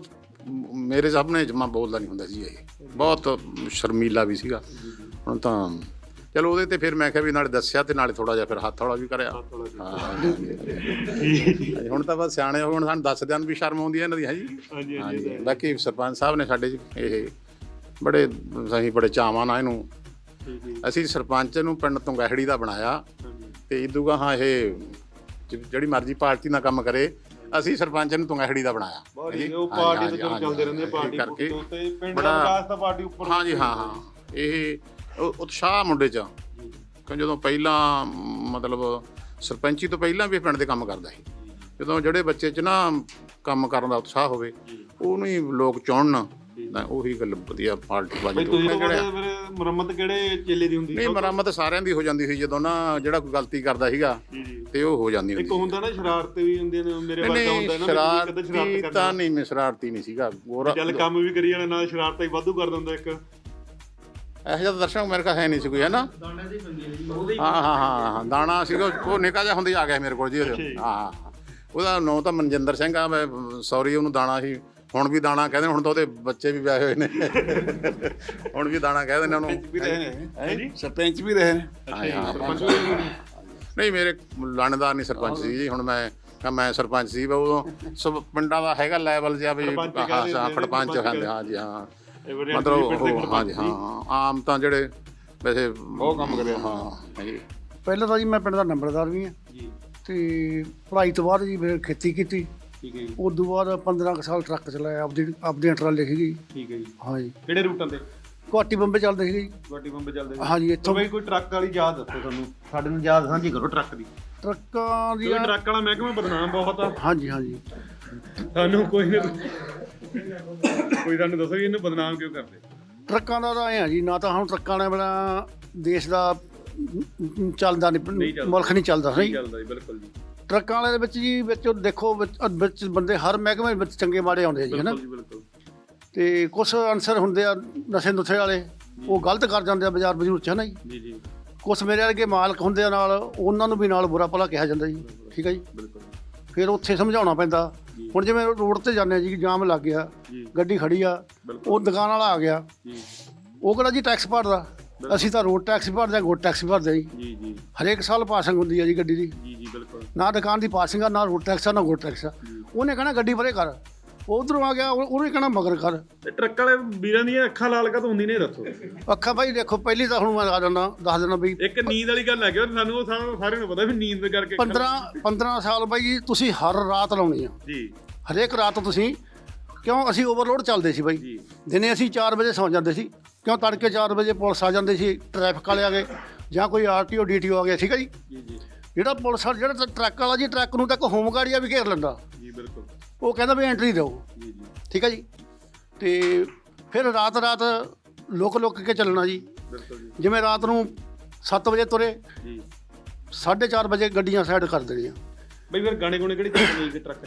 ਮੇਰੇ ਸਾਹਮਣੇ ਜਮਾ ਬੋਲਦਾ ਨਹੀਂ ਹੁੰਦਾ ਸੀ ਇਹ। ਬਹੁਤ ਸ਼ਰਮੀਲਾ ਵੀ ਸੀਗਾ। ਹੁਣ ਤਾਂ ਚਲੋ ਉਹਦੇ ਤੇ ਫਿਰ ਮੈਂ ਕਿਹਾ ਵੀ ਨਾਲੇ ਦੱਸਿਆ ਤੇ ਨਾਲੇ ਥੋੜਾ ਜਿਹਾ ਫਿਰ ਹੱਥ ਹੌਲਾ ਵੀ ਕਰਿਆ। ਹਾਂ ਹੁਣ ਤਾਂ ਬਸ ਸਿਆਣੇ ਹੁਣ ਸਾਨੂੰ ਦੱਸਦਿਆਂ ਨੂੰ ਵੀ ਸ਼ਰਮ ਆਉਂਦੀ ਹੈ ਇਹਨਾਂ ਦੀ ਹਾਂਜੀ ਹਾਂਜੀ ਹਾਂਜੀ ਬਾਕੀ ਸਰਪੰਚ ਸਾਹਿਬ ਨੇ ਸਾਡੇ 'ਚ ਇਹ ਬੜੇ ਅਸੀਂ ਬੜੇ ਚਾਵਾਂ ਨਾਲ ਇਹਨੂੰ ਅਸੀਂ ਸਰਪੰਚ ਨੂੰ ਪਿੰਡ ਤੋਂ ਗਹਿੜੀ ਦਾ ਬਣਾਇਆ ਤੇ ਇਦੂਗਾ ਹਾਂ ਇਹ ਜਿਹੜੀ ਮਰਜ਼ੀ ਪਾਰਟੀ ਨਾਲ ਕੰਮ ਕਰੇ ਅਸੀਂ ਸਰਪੰਚ ਨੂੰ ਤੁੰਗਹਿੜੀ ਦਾ ਬਣਾਇਆ। ਜੀ ਉਹ ਪਾਰਟੀ ਤੋਂ ਚੱਲਦੇ ਰਹਿੰਦੇ ਪਾਰਟੀ ਕਰਕੇ ਤੇ ਪਿੰਡ ਦਾ ਬੜਾ- ਵਿਕਾਸ ਤਾਂ ਪਾਰਟੀ ਉੱਪਰ ਹਾਂਜੀ ਹਾਂ ਹਾਂ। ਇਹ ਉਤਸ਼ਾਹ ਮੁੰਡੇ 'ਚ ਕਿ ਜਦੋਂ ਪਹਿਲਾਂ ਮਤਲਬ ਸਰਪੰਚੀ ਤੋਂ ਪਹਿਲਾਂ ਵੀ ਪਿੰਡ ਦੇ ਕੰਮ ਕਰਦਾ ਸੀ। ਜਦੋਂ ਜਿਹੜੇ ਬੱਚੇ 'ਚ ਨਾ ਕੰਮ ਕਰਨ ਦਾ ਉਤਸ਼ਾਹ ਹੋਵੇ ਉਹਨੂੰ ਹੀ ਲੋਕ ਚੁਣਨ। ਤਾਂ ਉਹੀ ਗੱਲ ਵਧੀਆ ਪਾਰਟੀ ਬਾਜੀ ਤੁਸੀਂ ਫਿਰ ਮੁਰੰਮਤ ਕਿਹੜੇ ਚੇਲੇ ਦੀ ਹੁੰਦੀ? ਨਹੀਂ ਮਰਾਮਤ ਸਾਰਿਆਂ ਦੀ ਹੋ ਜਾਂਦੀ ਸੀ ਜਦੋਂ ਨਾ ਜਿਹੜਾ ਕੋਈ ਗਲਤੀ ਕਰਦਾ ਸੀਗਾ ਜੀ ਜੀ। ਤੇ ਉਹ ਹੋ ਜਾਂਦੀ ਇੱਕ ਹੁੰਦੀ ਸੀ। ਹੁੰਦਾ ਨਾ ਸ਼ਰਾਰਤ ਵੀ ਹੁੰਦੀਆਂ ਨੇ ਮੇਰੇ ਵਰਗਾ ਹੁੰਦਾ ਨਾ ਸ਼ਰਾਰਤੀ ਕਦੇ ਸ਼ਰਾਰਤ ਤਾਂ ਕਰਦਾ। ਨਹੀਂ ਮੈਂ ਸ਼ਰਾਰਤੀ ਨਹੀਂ ਸੀਗਾ। ਗੋਰਾ ਚੱਲ ਕੰਮ ਵੀ ਕਰੀ ਜਾਣਾ ਨਾਲ ਸ਼ਰਾਰਤਾਂ ਹੀ ਵਾਧੂ ਕਰ ਦਿੰਦਾ ਇੱਕ। ਇਹੋ ਜਿਹਾ ਤਾਂ ਦਰਸ਼ਕ ਮੇਰੇ ਕੋਲ ਹੈ ਨਹੀਂ ਸੀ ਕੋਈ ਹੈ ਨਾ ਹਾਂ ਹਾਂ ਹਾਂ ਹਾਂ ਦਾਣਾ ਸੀਗਾ ਉਹ ਨਿੱਕਾ ਜਿਹਾ ਹੁੰਦੇ ਆ ਗਿਆ ਮੇਰੇ ਕੋਲ ਜੀ ਉਹ। ਹਾਂ ਹਾਂ ਹਾਂ। ਉਹਦਾ ਨਾਂ ਤਾਂ ਮਨਜਿੰਦਰ ਸਿੰਘ ਆ ਮੈਂ ਸੌਰੀ ਉਹਨੂੰ ਦਾਣਾ ਸੀ। ਹੁਣ ਵੀ ਦਾਣਾ ਕਹਿੰਦੇ ਨੇ, ਹੁਣ ਤਾਂ ਉਹਦੇ ਬੱਚੇ ਵੀ ਵਿਆਹੇ ਹੋਏ ਨੇ। ਹੁਣ ਵੀ ਦਾਣਾ ਕਹਿੰਦੇ ਨੇ ਉਹਨੂੰ। ਹੈ? ਜੀ ਸਰਪੰਚ ਵੀ ਰਹੇ ਨੇ। ਹਾਂ ਹਾਂ ਨਹੀਂ ਮੇਰੇ ਲਾਣੇਦਾਰ ਨਹੀਂ ਸਰਪੰਚ ਸੀ ਜੀ ਹੁਣ ਮੈਂ ਮੈਂ ਸਰਪੰਚ ਸੀ ਬਾ ਉਦੋਂ ਸਭ ਪਿੰਡਾਂ ਦਾ ਹੈਗਾ ਲੈਵਲ ਜਿਹਾ ਵੀ ਸਰਪੰਚ ਹਾਂ ਕਹਿੰਦੇ ਹਾਂ ਨੇ, ਸਰਪੰਚ ਸਰਪੰਚ ਹਾਂ। ਜੀ ਹਾਂ ਮਤਲਬ ਉਹ ਹਾਂ ਜੀ ਸਰਪੰਚ ਹਾਂ ਆਮ ਤਾਂ ਜਿਹੜੇ ਵੈਸੇ ਬਹੁਤ ਕੰਮ ਕਰਿਆ ਹਾਂ ਹਾਂ ਜੀ ਪਹਿਲਾਂ ਤਾਂ ਜੀ ਮੈਂ ਪਿੰਡ ਦਾ ਨੰਬਰਦਾਰ ਵੀ ਹਾਂ ਜੀ। ਤੇ ਪੜ੍ਹਾਈ ਤੋਂ ਬਾਅਦ ਜੀ ਫਿਰ ਖੇਤੀ ਕੀਤੀ। ਠੀਕ ਹੈ ਜੀ। ਉਸ ਤੋਂ ਬਾਅਦ 15 ਕੁ ਸਾਲ ਟਰੱਕ ਚਲਾਇਆ ਆਪਦੀ ਆਪਦੀਆਂ ਟਰਾਲੇ ਸੀਗੀ ਠੀਕ ਹੈ ਜੀ। ਹਾਂ ਜੀ ਕਿਹੜੇ ਰੂਟਾਂ ਤੇ? ਗੁਹਾਟੀ ਬੰਬੇ ਚੱਲਦੇ ਸੀਗੇ ਜੀ। ਗੁਆਟੀ ਬੰਬੇ ਚੱਲਦੇ ਹਾਂ ਜੀ ਤਾਂ ਇੱਥੋਂ ਬਈ ਕੋਈ ਟਰੱਕ ਵਾਲੀ ਯਾਦ ਦੱਸੋ ਤੁਹਾਨੂੰ ਸਾਡੇ ਨੂੰ ਯਾਦ ਸਾਂਝੀ ਕਰੋ ਟਰੱਕ ਦੀ। ਟਰੱਕਾਂ ਦੀ ਕਿਉਂਕਿ ਟਰੱਕ ਵਾਲਾ ਮਹਿਕਮਾ ਬਦਨਾਮ ਬਹੁਤ ਆ। ਹਾਂ ਜੀ ਹਾਂ ਜੀ ਸਾਨੂੰ ਕੋਈ ਨਾ ਕੋਈ ਸਾਨੂੰ ਦੱਸੋ ਵੀ ਇਹਨੂੰ ਬਦਨਾਮ ਕਿਉਂ ਕਰਦੇ? ਟਰੱਕਾਂ ਦਾ ਤਾਂ ਐ ਆ ਜੀ ਨਾ ਤਾਂ ਹੁਣ ਟਰੱਕਾਂ ਵਾਲੇ ਬਣਾ ਦੇਸ਼ ਦਾ ਚੱਲਦਾ ਨਹੀਂ। ਮੁਲਕ ਨਹੀਂ ਚੱਲਦਾ ਸਹੀ? ਚੱਲਦਾ ਜੀ ਬਿਲਕੁਲ ਜੀ। ਟਰੱਕਾਂ ਵਾਲੇ ਦੇ ਵਿੱਚ ਜੀ ਵਿੱਚ ਉਹ ਦੇਖੋ ਵਿੱਚ ਵਿੱਚ ਬੰਦੇ ਹਰ ਮਹਿਕਮੇ ਵਿੱਚ ਚੰਗੇ ਮਾੜੇ ਆਉਂਦੇ ਆ ਜੀ ਹਨਾ ਬਿਲਕੁਲ ਜੀ ਬਿਲਕੁਲ। ਤੇ ਕੁਝ ਅਨਸਰ ਹੁੰਦੇ ਆ ਨਸ਼ੇ ਨੁਸ਼ੇ ਵਾਲੇ ਉਹ ਗਲਤ ਕਰ ਜਾਂਦੇ ਆ ਬਾਜ਼ਾਰ ਬਜ਼ੂਰ ਚ ਹਨਾ ਜੀ? ਜੀ ਜੀ। ਕੁਛ ਮੇਰੇ ਵਰਗੇ ਮਾਲਕ ਹੁੰਦੇ ਆ ਨਾਲ ਉਹਨਾਂ ਨੂੰ ਵੀ ਨਾਲ ਬੁਰਾ ਭਲਾ ਕਿਹਾ ਜਾਂਦਾ ਜੀ ਠੀਕ ਹੈ ਜੀ? ਬਿਲਕੁਲ। ਫਿਰ ਉੱਥੇ ਸਮਝਾਉਣਾ ਪੈਂਦਾ। ਹੁਣ ਜਿਵੇਂ ਰੋਡ ਤੇ ਜਾਂਦੇ ਆ ਜੀ ਜਾਮ ਲੱਗ ਗਿਆ ਜੀ। ਗੱਡੀ ਖੜੀ ਆ ਉਹ ਦੁਕਾਨ ਵਾਲਾ ਆ ਗਿਆ। ਜੀ। ਉਹ ਕਿਹੜਾ ਜੀ ਟੈਕਸ ਭਰਦਾ? ਅਸੀਂ ਤਾਂ ਰੋਡ ਟੈਕਸ ਭਰਦੇ ਆ ਗੁੱਡ ਟੈਕਸ ਭਰਦੇ ਆ ਜੀ। ਜੀ ਜੀ। ਹਰੇਕ ਸਾਲ ਪਾਸਿੰਗ ਹੁੰਦੀ ਆ ਜੀ ਗੱਡੀ ਦੀ। ਜੀ ਜੀ ਬਿਲਕੁਲ। ਨਾ ਦੁਕਾਨ ਦੀ ਪਾਸਿੰਗ ਆ ਨਾ ਰੋਡ ਟੈਕਸ ਆ ਨਾ ਗੁੱਡ ਟੈਕਸ ਆ। ਉਹਨੇ ਕਹਿਣਾ ਗੱਡੀ ਪਰੇ ਕਰ। ਉਧਰੋਂ ਆ ਗਿਆ ਉਹ- ਉਹਨੇ ਕਹਿਣਾ ਮਗਰ ਕਰ। ਤੇ ਟਰੱਕ ਵਾਲੇ ਵੀਰਾਂ ਦੀਆਂ ਅੱਖਾਂ ਲਾਲ ਕਾ ਹੁੰਦੀ ਨੇ ਦੱਸੋ? ਅੱਖਾਂ ਭਾਈ ਦੇਖੋ ਪਹਿਲੀ ਤਾਂ ਹੁਣ ਮੈਂ ਆ ਜਾਂਦਾ ਦੱਸ ਦਿੰਦਾ ਵੀ ਇੱਕ ਨੀਂਦ ਵਾਲੀ ਗੱਲ ਹੈ ਕਿ ਸਾਨੂੰ ਉਹ ਸਾਰਾ- ਸਾਰਿਆਂ ਨੂੰ ਪਤਾ ਵੀ ਨੀਂਦ ਕਰਕੇ 15 15 ਸਾਲ ਬਾਈ ਜੀ ਤੁਸੀਂ ਹਰ ਰਾਤ ਲਾਉਣੀ ਆ। ਜੀ। ਹਰੇਕ ਰਾਤ ਤੁਸੀਂ ਕਿਉਂ ਅਸੀਂ ਓਵਰਲੋਡ ਚੱਲਦੇ ਸੀ ਬਾਈ? ਜੀ। ਦਿਨੇ ਅਸੀਂ 4 ਵਜੇ ਸੌਂ ਜਾਂਦੇ ਸੀ। ਕਿਉਂ ਤੜਕੇ 4 ਵਜੇ ਪੁਲਿਸ ਆ ਜਾਂਦੀ ਸੀ ਟ੍ਰੈਫਿਕ ਵਾਲੇ ਆ ਗਏ ਜਾਂ ਕੋਈ ਆਰਟੀਓ ਡੀਟੀਓ ਆ ਗਿਆ ਠੀਕ ਹੈ ਜੀ? ਜੀ ਜੀ। ਜਿਹੜਾ ਪੁਲਿਸ ਵਾਲਾ ਜਿਹੜਾ ਟਰੱਕ ਵਾਲਾ ਜੀ ਟਰੱਕ ਨੂੰ ਤੱਕ ਹੋਮ ਗਾੜੀਆ ਵੀ ਘੇਰ ਲੈਂਦਾ। ਜੀ ਬਿਲਕੁਲ। ਉਹ ਕਹਿੰਦਾ ਵੀ ਐਂਟਰੀ ਦਿਓ। ਜੀ ਜੀ। ਠੀਕ ਹੈ ਜੀ? ਤੇ ਫਿਰ ਰਾਤ ਰਾਤ ਲੁਕ ਲੁਕ ਕੇ ਚੱਲਣਾ ਜੀ। ਬਿਲਕੁਲ ਜੀ। ਜਿਵੇਂ ਰਾਤ ਨੂੰ 7 ਵਜੇ ਤੁਰੇ ਜੀ। 4:30 ਵਜੇ ਗੱਡੀਆਂ ਸਾਈਡ ਕਰ ਦੇਣੀਆਂ। ਬਈ ਫਿਰ ਗਾਣੇ ਗੁਣੇ ਕਿਹੜੇ ਚੱਲਦੇ ਨੇ ਟਰੱਕ?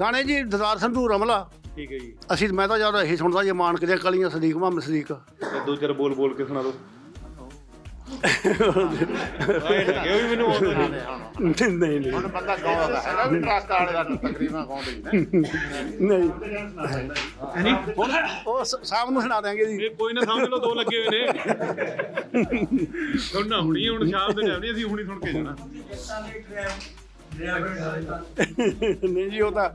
ਗਾਣੇ ਜੀ ਦਦਾਰ ਸੰਧੂ ਰਮਲਾ। ਠੀਕ ਹੈ ਜੀ। ਅਸੀਂ ਮੈਂ ਤਾਂ ਜ਼ਿਆਦਾ ਇਹੀ ਸੁਣਦਾ ਜੇ ਮਾਨਕ ਦੀਆਂ ਕਲੀਆਂ ਸਦੀਕ ਮੁਹੰਮਦ ਸਦੀਕ। ਤੇ ਦੋ ਚਾਰ ਬੋਲ ਬੋਲ ਕੇ ਸੁਣਾ ਦਿਓ। ਲੱਗੇ ਵੀ ਮੈਨੂੰ ਆਉਂਦਾ ਨਹੀਂ। ਨਹੀਂ ਨਹੀਂ। ਹੁਣ ਬੰਦਾ ਗਾਉਂਦਾ ਹੈਗਾ ਵੀ ਟਰੱਕ ਵਾਲੇ ਦਾ ਤਕਰੀਬਨ ਗਾਉਂਦੇ ਹੀ ਨੇ ਨਹੀਂ। ਹੁਣ ਉਹ ਸ- ਸ਼ਾਮ ਨੂੰ ਸੁਣਾ ਦਿਆਂਗੇ ਜੀ। ਇਹ ਕੋਈ ਨਾ ਸਮਝ ਲਓ ਦੋ ਲੱਗੇ ਹੋਏ ਨੇ। ਸੁਣਨਾ ਹੁਣੀ ਹੁਣ ਸ਼ਾਮ ਦੇ ਟਾਈਮ ਨਹੀਂ ਅਸੀਂ ਹੁਣੀ ਸੁਣ ਕੇ ਜਾਣਾ। ਨਹੀਂ ਜੀ ਉਹ ਤਾਂ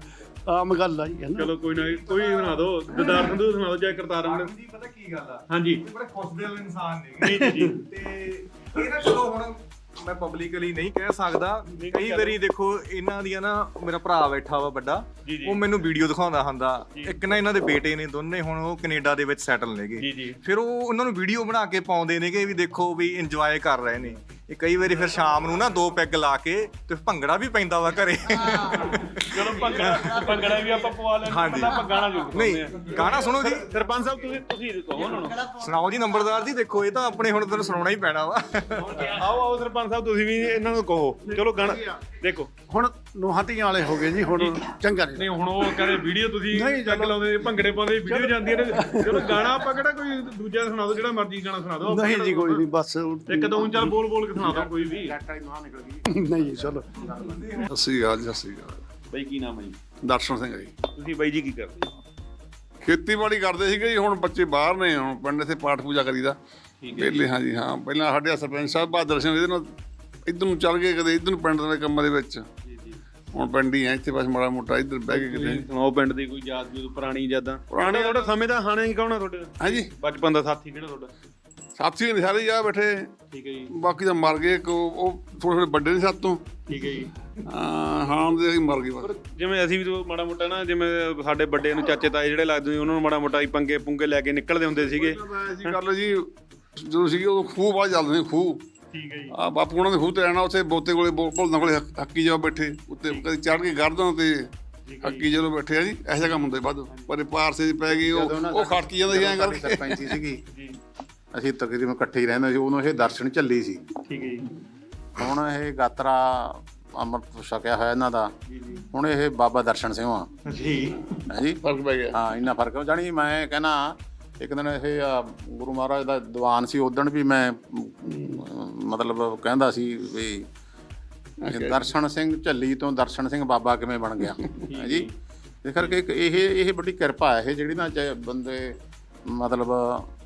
ਆਮ ਗੱਲ ਆ ਜੀ ਹੈ ਨਾ। ਚਲੋ ਕੋਈ ਨਾ ਕੋਈ ਸੁਣਾ ਦਿਓ ਦਦਾਰ ਸੰਧੂ ਸੁਣਾ ਦਿਓ ਚਾਹੇ ਕਰਤਾਰ ਅਮਨ ਜੀ ਪਤਾ ਕੀ ਗੱਲ ਆ? ਹਾਂਜੀ। ਇਹ ਬੜੇ ਖੁਸ਼ਦਿਲ ਇਨਸਾਨ ਨੇ। ਜੀ ਜੀ। ਤੇ ਇਹ ਨਾ ਚਲੋ ਹੁਣ ਮੈਂ ਪਬਲਿਕਲੀ ਨਹੀਂ ਕਹਿ ਸਕਦਾ। ਕਈ ਵਾਰੀ ਦੇਖੋ ਇਹਨਾਂ ਦੀਆਂ ਨਾ ਮੇਰਾ ਭਰਾ ਬੈਠਾ ਵਾ ਵੱਡਾ ਜੀ, ਜੀ। ਉਹ ਮੈਨੂੰ ਵੀਡੀਓ ਦਿਖਾਉਂਦਾ ਹੁੰਦਾ। ਇੱਕ ਨਾ ਇਹਨਾਂ ਦੇ ਬੇਟੇ ਨੇ ਦੋਨੇ ਹੁਣ ਉਹ ਕੈਨੇਡਾ ਦੇ ਵਿੱਚ ਸੈਟਲ ਜੀ, ਨੇਗੇ। ਜੀ। ਫਿਰ ਉਹ ਉਹਨਾਂ ਨੂੰ ਵੀਡੀਓ ਬਣਾ ਕੇ ਪਾਉਂਦੇ ਨੇਗੇ ਵੀ ਦੇਖੋ ਵੀ ਇੰਜੋਏ ਕਰ ਰਹੇ ਨੇ। ਇਹ ਕਈ ਵਾਰੀ ਫਿਰ ਸ਼ਾਮ ਨੂੰ ਨਾ ਦੋ ਪੈਗ ਲਾ ਕੇ ਤੇ ਭੰਗੜਾ ਵੀ ਪੈਂਦਾ ਵਾ ਘਰੇ। ਚਲੋ ਭੰਗੜਾ ਭੰਗੜਾ ਵੀ ਆਪਾਂ ਪਵਾ ਲੈਂਦੇ ਹਾਂਜੀ। ਪਹਿਲਾਂ ਆਪਾਂ ਗਾਣਾ ਜ਼ਰੂਰ ਨਹੀਂ ਸੁਣਾਉਂਦੇ ਆ। ਗਾਣਾ ਸੁਣੋ ਜੀ। ਸਰਪੰਚ ਸਾਹਿਬ ਤੁਸੀਂ ਤੁਸੀਂ ਕਹੋ ਉਹਨਾਂ। ਨੂੰ ਸੁਣਾਓ ਜੀ ਨੰਬਰਦਾਰ ਜੀ ਦੇਖੋ ਇਹ ਤਾਂ ਆਪਣੇ ਹੁਣ ਤੁਹਾਨੂੰ ਸੁਣਾਉਣਾ ਹੀ ਪੈਣਾ ਵਾ। ਆਓ ਆਓ ਸਰਪੰਚ ਸਾਹਿਬ ਤੁਸੀਂ ਵੀ ਇਹਨਾਂ ਨੂੰ ਕਹੋ। ਚਲੋ ਗਾਣਾ ਦੇਖੋ। ਹੁਣ ਨੂੰਹਾਂ ਧੀਆਂ ਵਾਲੇ ਹੋ ਗਏ ਜੀ ਹੁਣ ਚੰਗਾ ਨਹੀਂ। ਨਹੀਂ ਹੁਣ ਉਹ ਕਹਿੰਦੇ ਵੀਡੀਓ ਤੁਸੀਂ ਨਹੀਂ, ਚੱਕ ਚਲੋ। ਲਾਉਂਦੇ ਭੰਗੜੇ ਪਾਉਂਦੇ ਵੀਡੀਓ ਜਾਂਦੀ ਹੈ ਚਲੋ ਗਾਣਾ ਆਪਾਂ ਕਿਹੜਾ ਕੋਈ ਦੂਜਾ ਸੁਣਾ ਦਿਓ ਜਿਹੜਾ ਮਰਜ਼ੀ ਗਾਣਾ ਸੁਣਾ ਦਿਓ ਆਪਾਂ ਨਹੀਂ ਜੀ ਕੋਈ ਨਹੀਂ ਬਸ ਇੱਕ ਦੋ ਚੱਲ ਬੋਲ ਬੋਲ ਕੇ ਸੁਣਾ ਦਿਓ ਕੋਈ ਵੀ। ਨਹੀਂ ਚਲੋ। ਸਤਿ ਸ੍ਰੀ ਅਕਾਲ ਜੀ, ਸਤਿ ਸ੍ਰੀ ਅਕਾਲ। ਬਈ ਕੀ ਨਾਮ ਹੈ ਜੀ? ਦਰਸ਼ਨ ਸਿੰਘ ਜੀ। ਤੁਸੀਂ ਬਾਈ ਜੀ ਕੀ ਕਰਦੇ? ਖੇਤੀਬਾੜੀ ਕਰਦੇ ਸੀਗੇ ਜੀ ਹੁਣ ਬੱਚੇ ਬਾਹਰ ਨੇ ਹੁਣ ਪਿੰਡ ਇੱਥੇ ਪਾਠ ਪੂਜਾ ਕਰੀਦਾ। ਪਹਿਲੇ ਹਾਂ ਜੀ ਹਾਂ ਪਹਿਲਾਂ ਸਾਡੇ ਸਰਪੰਚ ਸਾਹਿਬ ਬਹਾਦਰ ਸਿੰਘ ਇਹਦੇ ਨਾਲ ਇੱਧਰ ਨੂੰ ਚੱਲ ਗਏ ਕਦੇ ਇੱਧਰ ਨੂੰ ਪਿੰਡ ਦੇ ਕੰਮਾਂ ਦੇ ਵਿੱਚ। ਹੁਣ ਪਿੰਡ ਹੀ ਆ ਇੱਥੇ ਬਸ ਮਾੜਾ ਮੋਟਾ ਇੱਧਰ ਬਹਿ ਕੇ ਕਿਤੇ। ਸੁਣਾਓ ਪਿੰਡ ਦੀ ਕੋਈ ਯਾਦ ਜੂਦ ਪੁਰਾਣੀ ਯਾਦਾਂ? ਪੁਰਾਣੀ- ਤੁਹਾਡਾ ਸਮੇਂ ਦਾ ਹਾਣਾ ਹੀ ਕੌਣ ਆ ਤੁਹਾਡੇ? ਹਾਂਜੀ। ਬਚਪਨ ਦਾ ਸਾਥੀ ਕਿਹੜਾ ਤੁਹਾਡਾ? ਸਾਥੀ ਨੇ ਸਾਰੇ ਆ ਬੈਠੇ। ਠੀਕ ਹੈ ਜੀ। ਬਾਕੀ ਤਾਂ ਮਰ ਗਏ ਉਹ ਥੋੜੇ ਥੋੜੇ ਵੱਡੇ ਨੇ ਸਾਤੋਂ। ਠੀਕ ਹੈ ਜੀ। ਹਾਂ ਹਾਂ ਦੇ ਅਸੀਂ ਮਰ ਗਏ ਬਸ। ਜਿਵੇਂ ਅਸੀਂ ਵੀ ਤਾਂ ਮਾੜਾ ਮੋਟਾ ਨਾ ਜਿਵੇਂ ਸਾਡੇ ਵੱਡੇ ਨੂੰ ਚਾਚੇ ਤਾਏ ਜਿਹੜੇ ਲੱਗਦੇ ਸੀ ਉਹਨਾਂ ਨੂੰ ਮਾੜਾ ਮੋਟਾ ਹੀ ਪੰਗੇ ਪੁੰਗੇ ਲੈ ਕੇ ਨਿਕਲਦੇ ਹੁੰਦੇ ਸੀਗੇ। ਐਸੀ ਗੱਲ ਜੀ ਜਦੋਂ ਸੀਗੇ ਉਹ ਖੂਹ ਬਾਹਰ ਚੱਲਦੇ ਸੀ ਖੂਹ। ਠੀਕ ਹੈ ਜੀ। ਆ ਬਾਪੂ ਉਹਨਾਂ ਦੇ ਖੂਹ ਤੇ ਰਹਿਣਾ ਉੱਥੇ ਬੋਤੇ ਕੋਲੇ ਬੋ- ਭੁੱਲਣਾ ਕੋਲੇ ਹੱਕ- ਹੱਕੀ ਜਾ ਬੈਠੇ। ਉੱਤੇ ਕਦੇ ਚੜ ਕੇ ਗਰਦਾਂ ਤੇ ਹੱਕੀ ਜਦੋਂ ਬੈਠੇ ਆ ਜੀ ਐਸਾ ਕੰਮ ਹੁੰਦਾ ਵੱਧ। ਪਰ ਪਾਰਸੇ ਦੀ ਪੈ ਗਈ ਉਹ ਉਹ ਖੜਕੀ ਜਾਂਦਾ ਸੀ ਐਂ ਸਾਡੀ ਕਰਕੇ। ਸਰਪੰਚੀ ਸੀਗੀ। ਅਸੀਂ ਤਕਰੀਬਨ ਇਕੱਠੇ ਹੀ ਰਹਿੰਦੇ ਸੀ ਉਦੋਂ ਇਹ ਦਰਸ਼ਨ ਝੱਲੀ ਸੀ। ਠੀਕ ਹੈ ਜੀ। ਹੁਣ ਇਹ ਗਾਤਰਾ ਅੰਮ੍ਰਿਤ ਛਕਿਆ ਹੋਇਆ ਇਹਨਾਂ ਦਾ। ਹੁਣ ਇਹ ਬਾਬਾ ਦਰਸ਼ਨ ਸਿੰਘ ਆ। ਜੀ। ਹੈ ਜੀ ਫ਼ਰਕ ਪੈ ਗਿਆ। ਹਾਂ ਇੰਨਾ ਫ਼ਰਕ ਹੈ ਜਾਣੀ ਮੈਂ ਕਹਿੰਦਾ ਇੱਕ ਦਿਨ ਇਹ ਆ, ਗੁਰੂ ਮਹਾਰਾਜ ਦਾ ਦੀਵਾਨ ਸੀ ਉਦਣ ਵੀ ਮੈਂ ਮਤਲਬ ਕਹਿੰਦਾ ਸੀ ਵੀ ਦਰਸ਼ਨ ਸਿੰਘ ਝੱਲੀ ਤੋਂ ਦਰਸ਼ਨ ਸਿੰਘ ਬਾਬਾ ਕਿਵੇਂ ਬਣ ਗਿਆ। ਹੈ ਜੀ। ਇਸ ਕਰਕੇ ਇੱਕ ਇਹ ਇਹ ਬੜੀ ਕਿਰਪਾ ਹੈ ਇਹ ਜਿਹੜੀ ਨਾ ਬੰਦੇ ਮਤਲਬ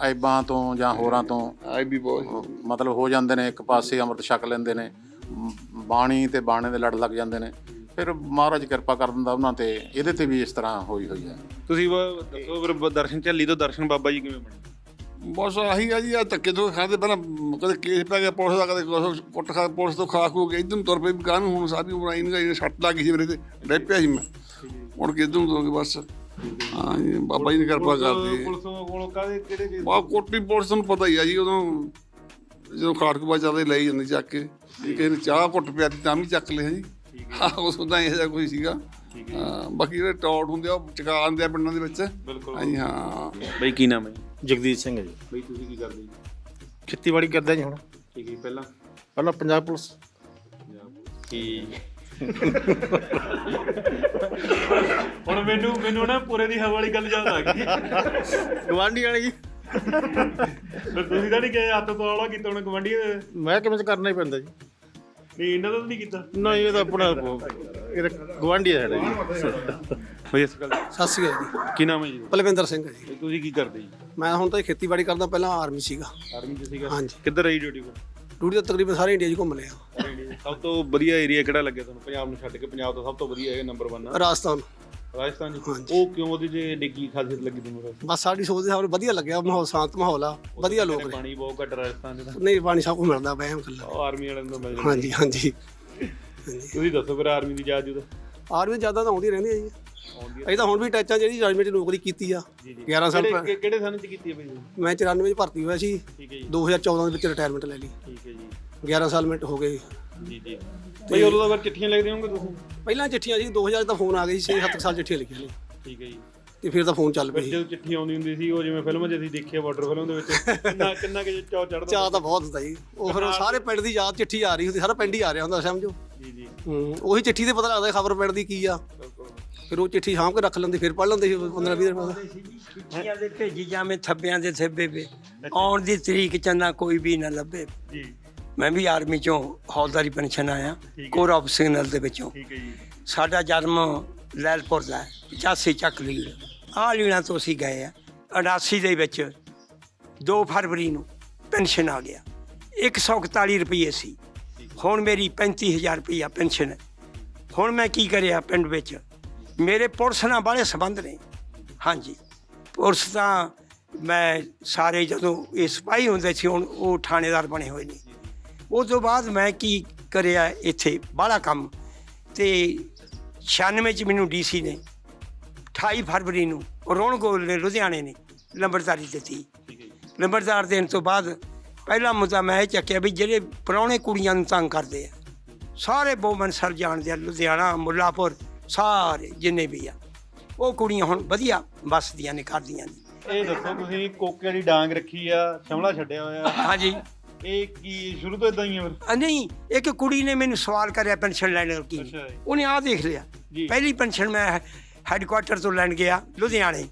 ਐਬਾਂ ਤੋਂ ਜਾਂ ਹੋਰਾਂ ਤੋਂ ਆਈ ਵੀ ਬਹੁਤ ਮਤਲਬ ਹੋ ਜਾਂਦੇ ਨੇ ਇੱਕ ਪਾਸੇ ਅੰਮ੍ਰਿਤ ਛਕ ਲੈਂਦੇ ਨੇ ਮ, ਬਾਣੀ ਤੇ ਬਾਣੇ ਦੇ ਲੜ ਲੱਗ ਜਾਂਦੇ ਨੇ। ਫਿਰ ਮਹਾਰਾਜ ਕਿਰਪਾ ਕਰ ਦਿੰਦਾ ਉਹਨਾਂ ਤੇ ਇਹਦੇ ਤੇ ਵੀ ਇਸ ਤਰ੍ਹਾਂ ਹੋਈ ਹੋਈ ਹੈ। ਤੁਸੀਂ ਬ- ਦੱਸੋ ਫਿਰ ਬ- ਦਰਸ਼ਨ ਝੱਲੀ ਤੋਂ ਦਰਸ਼ਨ ਬਾਬਾ ਜੀ ਕਿਵੇਂ ਬਣੇ? ਬਸ ਆਹੀ ਆ ਜੀ ਆ ਧੱਕੇ ਤੋਂ ਖਾਦੇ ਪਹਿਲਾਂ ਕਦੇ ਕੇਸ ਪੈ ਗਿਆ ਪੁਲਿਸ ਦਾ ਕਦੇ ਕੁਛ ਕੁੱਟ ਖਾ ਪੁਲਿਸ ਤੋਂ ਖਾ ਖੂ ਕੇ ਇਧਰ ਨੂੰ ਤੁਰ ਪਏ ਵੀ ਕਾਹਨੂੰ ਹੁਣ ਸਾਰੀ ਉਮਰ ਆਈ ਨਹੀਂ ਸੱਟ ਲੱਗ ਗਈ ਸੀ ਮੇਰੇ ਤੇ ਡੈ ਪਿਆ ਸੀ ਮੈਂ। ਮੁੜ ਕੇ ਇਧਰ ਨੂੰ ਤੁਰ ਕੇ ਬਸ ਹਾਂ ਜੀ ਬਾਬਾ ਜੀ ਨੇ ਕਿਰਪਾ ਕਰਦੀ। ਪੁਲਿਸ ਕੋਲੋਂ ਕਾਹਦੇ ਕਿਹੜੇ ਕੇਸ ਬਾ ਕੋਟੀ ਪੁਲਿਸ ਤੁਹਾਨੂੰ ਪਤਾ ਹੀ ਆ ਜੀ ਉਦੋਂ ਜਦੋਂ ਖਾੜਕੂਬਾ ਚੱਲਦੇ ਲਈ ਜਾਂਦੇ ਚੱਕ ਕੇ। ਜੇ ਕਿਸੇ ਨੇ ਚਾਹ ਘੁੱਟ ਪਿਆ ਤਾਂ ਵੀ ਚੱਕ ਲਿਆ ਜੀ। ਹਾਂ। ਉਸ ਦਾ ਇਹੋ ਜਿਹਾ ਕੋਈ ਸੀਗਾ। ਹਾਂ, ਬਾਕੀ ਜਿਹੜੇ ਟੌਟ ਹੁੰਦੇ ਆ ਉਹ ਚਕਾ ਆਉਂਦੇ ਆ ਪਿੰਡਾਂ ਦੇ ਵਿੱਚ। ਬਿਲਕੁਲ। ਹਾਂਜੀ ਹਾਂ। ਬਈ ਕੀ ਨਾਮ ਹੈ? ਜੀ? ਜਗਦੀਸ਼ ਸਿੰਘ ਜੀ। ਬਈ ਤੁਸੀਂ ਕੀ ਕਰਦੇ ਜੀ? ਖੇਤੀਬਾੜੀ ਕਰਦਾ ਜੀ ਹੁਣ। ਠੀਕ ਹੈ ਜੀ, ਪਹਿਲਾਂ? ਪਹਿਲਾਂ ਪੰਜਾਬ ਪੁਲਿਸ। ਹੁਣ ਮੈਨੂੰ ਮੈਨੂੰ ਨਾ ਪੂਰੇ ਦੀ ਹਵਾ ਵਾਲੀ ਗੱਲ ਯਾਦ ਆ ਗਈ। ਗਵਾਂਢੀ ਵਾਲੀ। ਜੀ ਫਿਰ ਤੁਸੀਂ ਤਾਂ ਨਹੀਂ ਕਹੇ ਹੱਥ ਤੋਂ ਆਲਾ ਕੀਤਾ ਹੁਣ ਗਵੰਡੀ ਮੈਂ ਕਿਵੇਂ ਕਰਨਾ ਹੀ ਪੈਂਦਾ ਜੀ। ਨਹੀਂ ਇਹਨਾਂ ਦਾ ਤਾਂ ਨਹੀਂ ਕੀਤਾ। ਨਹੀਂ ਇਹ ਤਾਂ ਆਪਣਾ ਇਹ ਗਵਾਂਢੀ ਹੈ ਸਾਡਾ ਜੀ। ਬਈ ਇਸ ਗੱਲ ਸਤਿ ਸ਼੍ਰੀ ਅਕਾਲ ਜੀ। ਕੀ ਨਾਮ ਹੈ ਜੀ? ਬਲਵਿੰਦਰ ਸਿੰਘ ਜੀ। ਤੁਸੀਂ ਕੀ ਕਰਦੇ ਜੀ? ਮੈਂ ਹੁਣ ਤਾਂ ਖੇਤੀਬਾੜੀ ਕਰਦਾ ਪਹਿਲਾਂ ਆਰਮੀ ਸੀਗਾ। ਆਰਮੀ ਚ ਸੀਗਾ। ਹਾਂਜੀ। ਕਿੱਧਰ ਰਹੀ ਡਿਊਟੀ ਕੋ ਡਿਊਟੀ ਤਾਂ ਤਕਰੀਬਨ ਸਾਰੇ ਇੰਡੀਆ 'ਚ ਘੁੰਮ ਲਿਆ ਸਭ ਤੋਂ ਵਧੀਆ ਏਰੀਆ ਕਿਹੜਾ ਲੱਗਿਆ ਤੁਹਾਨੂੰ? ਪੰਜਾਬ ਨੂੰ ਛੱਡ ਕੇ ਪੰਜਾਬ ਦਾ ਸਭ ਤੋਂ ਵਧੀਆ ਹੈ ਨੰਬਰ 1 ਆ। ਰਾਜਸਥਾਨ। ਰਾਜਸਥਾਨ ਜੀ ਹਾਂਜੀ। ਉਹ ਕਿਉਂ ਉਹਦੀ ਜੇ ਡਿੱਗੀ ਖਾਸੀਅਤ ਲੱਗੀ ਤੁਹਾਨੂੰ ਬਸ ਸਾਡੀ ਸੋਚ ਦੇ ਹਿਸਾਬ ਨਾਲ ਵਧੀਆ ਲੱਗਿਆ ਮਾਹੌਲ ਸ਼ਾਂਤ ਮਾਹੌਲ ਆ ਵਧੀਆ ਲੋਕ ਨੇ। ਪਾਣੀ ਬਹੁਤ ਘੱਟ ਰਾਜਸਥਾਨ ਦੇ ਤਾਂ। ਨਹੀਂ ਪਾਣੀ ਸਭ ਕੁਝ ਮਿਲਦਾ ਵੈਮ ਕੱਲਾ ਉਹ ਆਰਮੀ ਵਾਲਿਆਂ ਨੂੰ ਤਾਂ ਮਿਲ ਜਾਂਦਾ। ਹਾਂਜੀ ਹਾਂਜੀ। ਤੁਸੀਂ ਦੱਸੋ ਫਿਰ ਆਰਮੀ ਦੀ ਯਾਦ ਜੁਦਾ? ਆਰਮੀ ਜ਼ਿਆਦਾ ਤਾਂ ਆਉਂਦੀ ਰਹਿੰਦੀ ਹੈ ਜੀ। ਅਸੀਂ ਤਾਂ ਹੁਣ ਵੀ ਟੈਚਾਂ ਜਿਹੜੀ ਰਾਜਮੇ 'ਚ ਨੌਕਰੀ ਕੀਤੀ ਆ 11 ਸਾਲ ਪਹਿਲਾਂ ਕਿਹੜੇ ਕਿਹੜੇ ਸਾਲ ਚ ਕੀਤੀ ਹੈ ਬਈ? ਮੈਂ 94 ਵਿੱਚ ਭਰਤੀ ਹੋਇਆ ਸੀ ਠੀਕ ਹੈ ਜੀ। 2014 ਦੇ ਵਿੱਚ ਰਿਟਾਇਰਮੈਂਟ ਲੈ ਲਈ। ਠੀਕ ਹੈ ਜੀ। 11 ਸਾਲ ਮਿੰਟ ਹੋ ਗਏ। ਜੀ ਜੀ। ਬਈ ਉਦੋਂ ਤਾਂ ਫਿਰ ਚਿੱਠੀਆਂ ਲਿਖਦੇ ਹੋਵੋਗੇ ਤੁਸੀਂ? ਪਹਿਲਾਂ ਚਿੱਠੀਆਂ ਸੀ 2000 ਦਾ ਫੋਨ ਆ ਗਿਆ ਸੀ 6-7 ਸਾਲ ਚਿੱਠੀਆਂ ਲਿਖੀਆਂ ਨੇ। ਠੀਕ ਹੈ ਜੀ। ਤੇ ਫਿਰ ਤਾਂ ਫੋਨ ਚੱਲ ਪਈ ਜਦੋਂ ਚਿੱਠੀ ਆਉਂਦੀ ਹੁੰਦੀ ਸੀ ਉਹ ਜਿਵੇਂ ਫਿਲਮਾਂ 'ਚ ਅਸੀਂ ਦੇਖਿਆ ਬਾਰਡਰ ਫਿਲਮ ਦੇ ਵਿੱਚ। ਕਿੰਨਾ ਕਿੰਨਾ ਕਿ ਚਾਅ ਚੜਦਾ ਚਾਹ ਤਾਂ ਬਹੁਤ ਹੁੰਦਾ ਜੀ ਉਹ ਫਿਰ ਸਾਰੇ ਪਿੰਡ ਦੀ ਯਾਦ ਚਿੱਠੀ ਆ ਰਹੀ ਹੁੰਦੀ ਸਾਰਾ ਪਿੰਡ ਹੀ ਆ ਰਿਹਾ ਹੁੰਦਾ ਸਮਝੋ। ਜੀ ਜੀ। ਹੂੰ ਉਹੀ ਚਿੱਠੀ ਤੇ ਪਤਾ ਲੱਗਦਾ ਖਬਰ ਪਿੰਡ ਦੀ ਕੀ ਆ। ਫਿਰ ਉਹ ਚਿੱਠੀ ਸਾਂਭ ਕੇ ਰੱਖ ਲੈਂਦੇ ਫਿਰ ਪੜ੍ਹ ਲੈਂਦੇ ਸੀ 15 20 ਦਿਨ ਬਾਅਦ। ਚਿੱਠੀਆਂ ਦੇ ਭੇਜੀ ਜਾਵੇਂ ਥੱਬਿਆਂ ਦੇ ਥੱਬੇ ਵੇ ਆਉਣ ਦੀ ਤਰੀਕ ਚੰਨਾ ਕੋਈ ਵੀ ਨਾ ਲੱਭੇ। ਜੀ। ਮੈਂ ਵੀ ਆਰਮੀ ਚੋਂ ਹੌਲਦਾਰੀ ਪੈਨਸ਼ਨ ਆਇਆ ਕੋਰ ਆਫ ਸਿਗਨਲ ਦੇ ਵਿੱਚੋਂ। ਠੀਕ ਹੈ ਜੀ। ਸਾਡਾ ਜਨਮ ਲੈਲਪੁਰ ਦਾ ਹੈ, 85 ਚੱਕ ਲੀੜ। ਆਹ ਲੀੜਾਂ ਤੋਂ ਅਸੀਂ ਗਏ ਆ 88 ਦੇ ਵਿੱਚ 2 ਫਰਵਰੀ ਨੂੰ ਪੈਨਸ਼ਨ ਆ ਗਿਆ। 141 ਰੁਪਏ ਸੀ। ਹੁਣ ਮੇਰੀ 35000 ਰੁਪਇਆ ਪੈਨਸ਼ਨ ਹੈ। ਹੁਣ ਮੈਂ ਕੀ ਕਰਿਆ ਪਿੰਡ ਵਿੱਚ? ਮੇਰੇ ਪੁਲਿਸ ਨਾਲ ਬਾਹਲੇ ਸੰਬੰਧ ਨੇ। ਹਾਂਜੀ। ਪੁਲਿਸ ਤਾਂ ਮੈਂ ਸਾਰੇ ਜਦੋਂ ਇਹ ਸਿਪਾਹੀ ਹੁੰਦੇ ਸੀ, ਹੁਣ ਉਹ ਥਾਣੇਦਾਰ ਬਣੇ ਹੋਏ ਨੇ। ਉਹ ਤੋਂ ਬਾਅਦ ਮੈਂ ਕੀ ਕਰਿਆ ਇੱਥੇ? ਬਾਹਲਾ ਕੰਮ। ਤੇ 96 ਚ ਮੈਨੂੰ ਡੀਸੀ ਨੇ 28 ਫਰਵਰੀ ਨੂੰ ਰੋਣ ਗੋਲ ਨੇ ਲੁਧਿਆਣੇ ਨੇ, ਲੰਬੜਦਾਰੀ ਦਿੱਤੀ। ਲੰਬੜਦਾਰ ਦੇਣ ਤੋਂ ਬਾਅਦ ਪਹਿਲਾ ਮੁੱਦਾ ਮੈਂ ਇਹ ਚੱਕਿਆ ਵੀ ਜਿਹੜੇ ਪੁਰਾਣੇ ਕੁੜੀਆਂ ਨੂੰ ਤੰਗ ਕਰਦੇ ਆ, ਸਾਰੇ ਬੋਮਨ ਸਰ ਜਾਣਦੇ ਆ, ਲੁਧਿਆਣਾ, ਮੁੱਲਾਪੁਰ ਸਾਰੇ ਜਿੰਨੇ ਵੀ ਆ ਉਹ ਕੁੜੀਆਂ ਹੁਣ ਵਧੀਆ ਵੱਸਦੀਆਂ ਨੇ ਕਰਦੀਆਂ ਨੇ। ਇਹ ਦੱਸੋ ਤੁਸੀਂ ਕੋਕੇ ਵਾਲੀ ਡਾਂਗ ਰੱਖੀ ਆ ਸ਼ਮਲਾ ਛੱਡਿਆ ਹੋਇਆ। ਹਾਂਜੀ। ਇਹ ਕੀ ਸ਼ੁਰੂ ਤੋਂ ਇਦਾਂ ਹੀ ਆ ਫਿਰ? ਆ ਨਹੀਂ ਇੱਕ ਕੁੜੀ ਨੇ ਮੈਨੂੰ ਸਵਾਲ ਕਰਿਆ ਪੈਨਸ਼ਨ ਲੈਣ ਕੀ? ਅੱਛਾ ਜੀ। ਉਹਨੇ ਆ ਦੇਖ ਲਿਆ। ਜੀ। ਪਹਿਲੀ ਪੈਨਸ਼ਨ ਮੈਂ ਹੈੱਡਕੁਆਟਰ ਤੋਂ ਲੈਣ ਗਿਆ ਲੁਧਿਆਣੇ।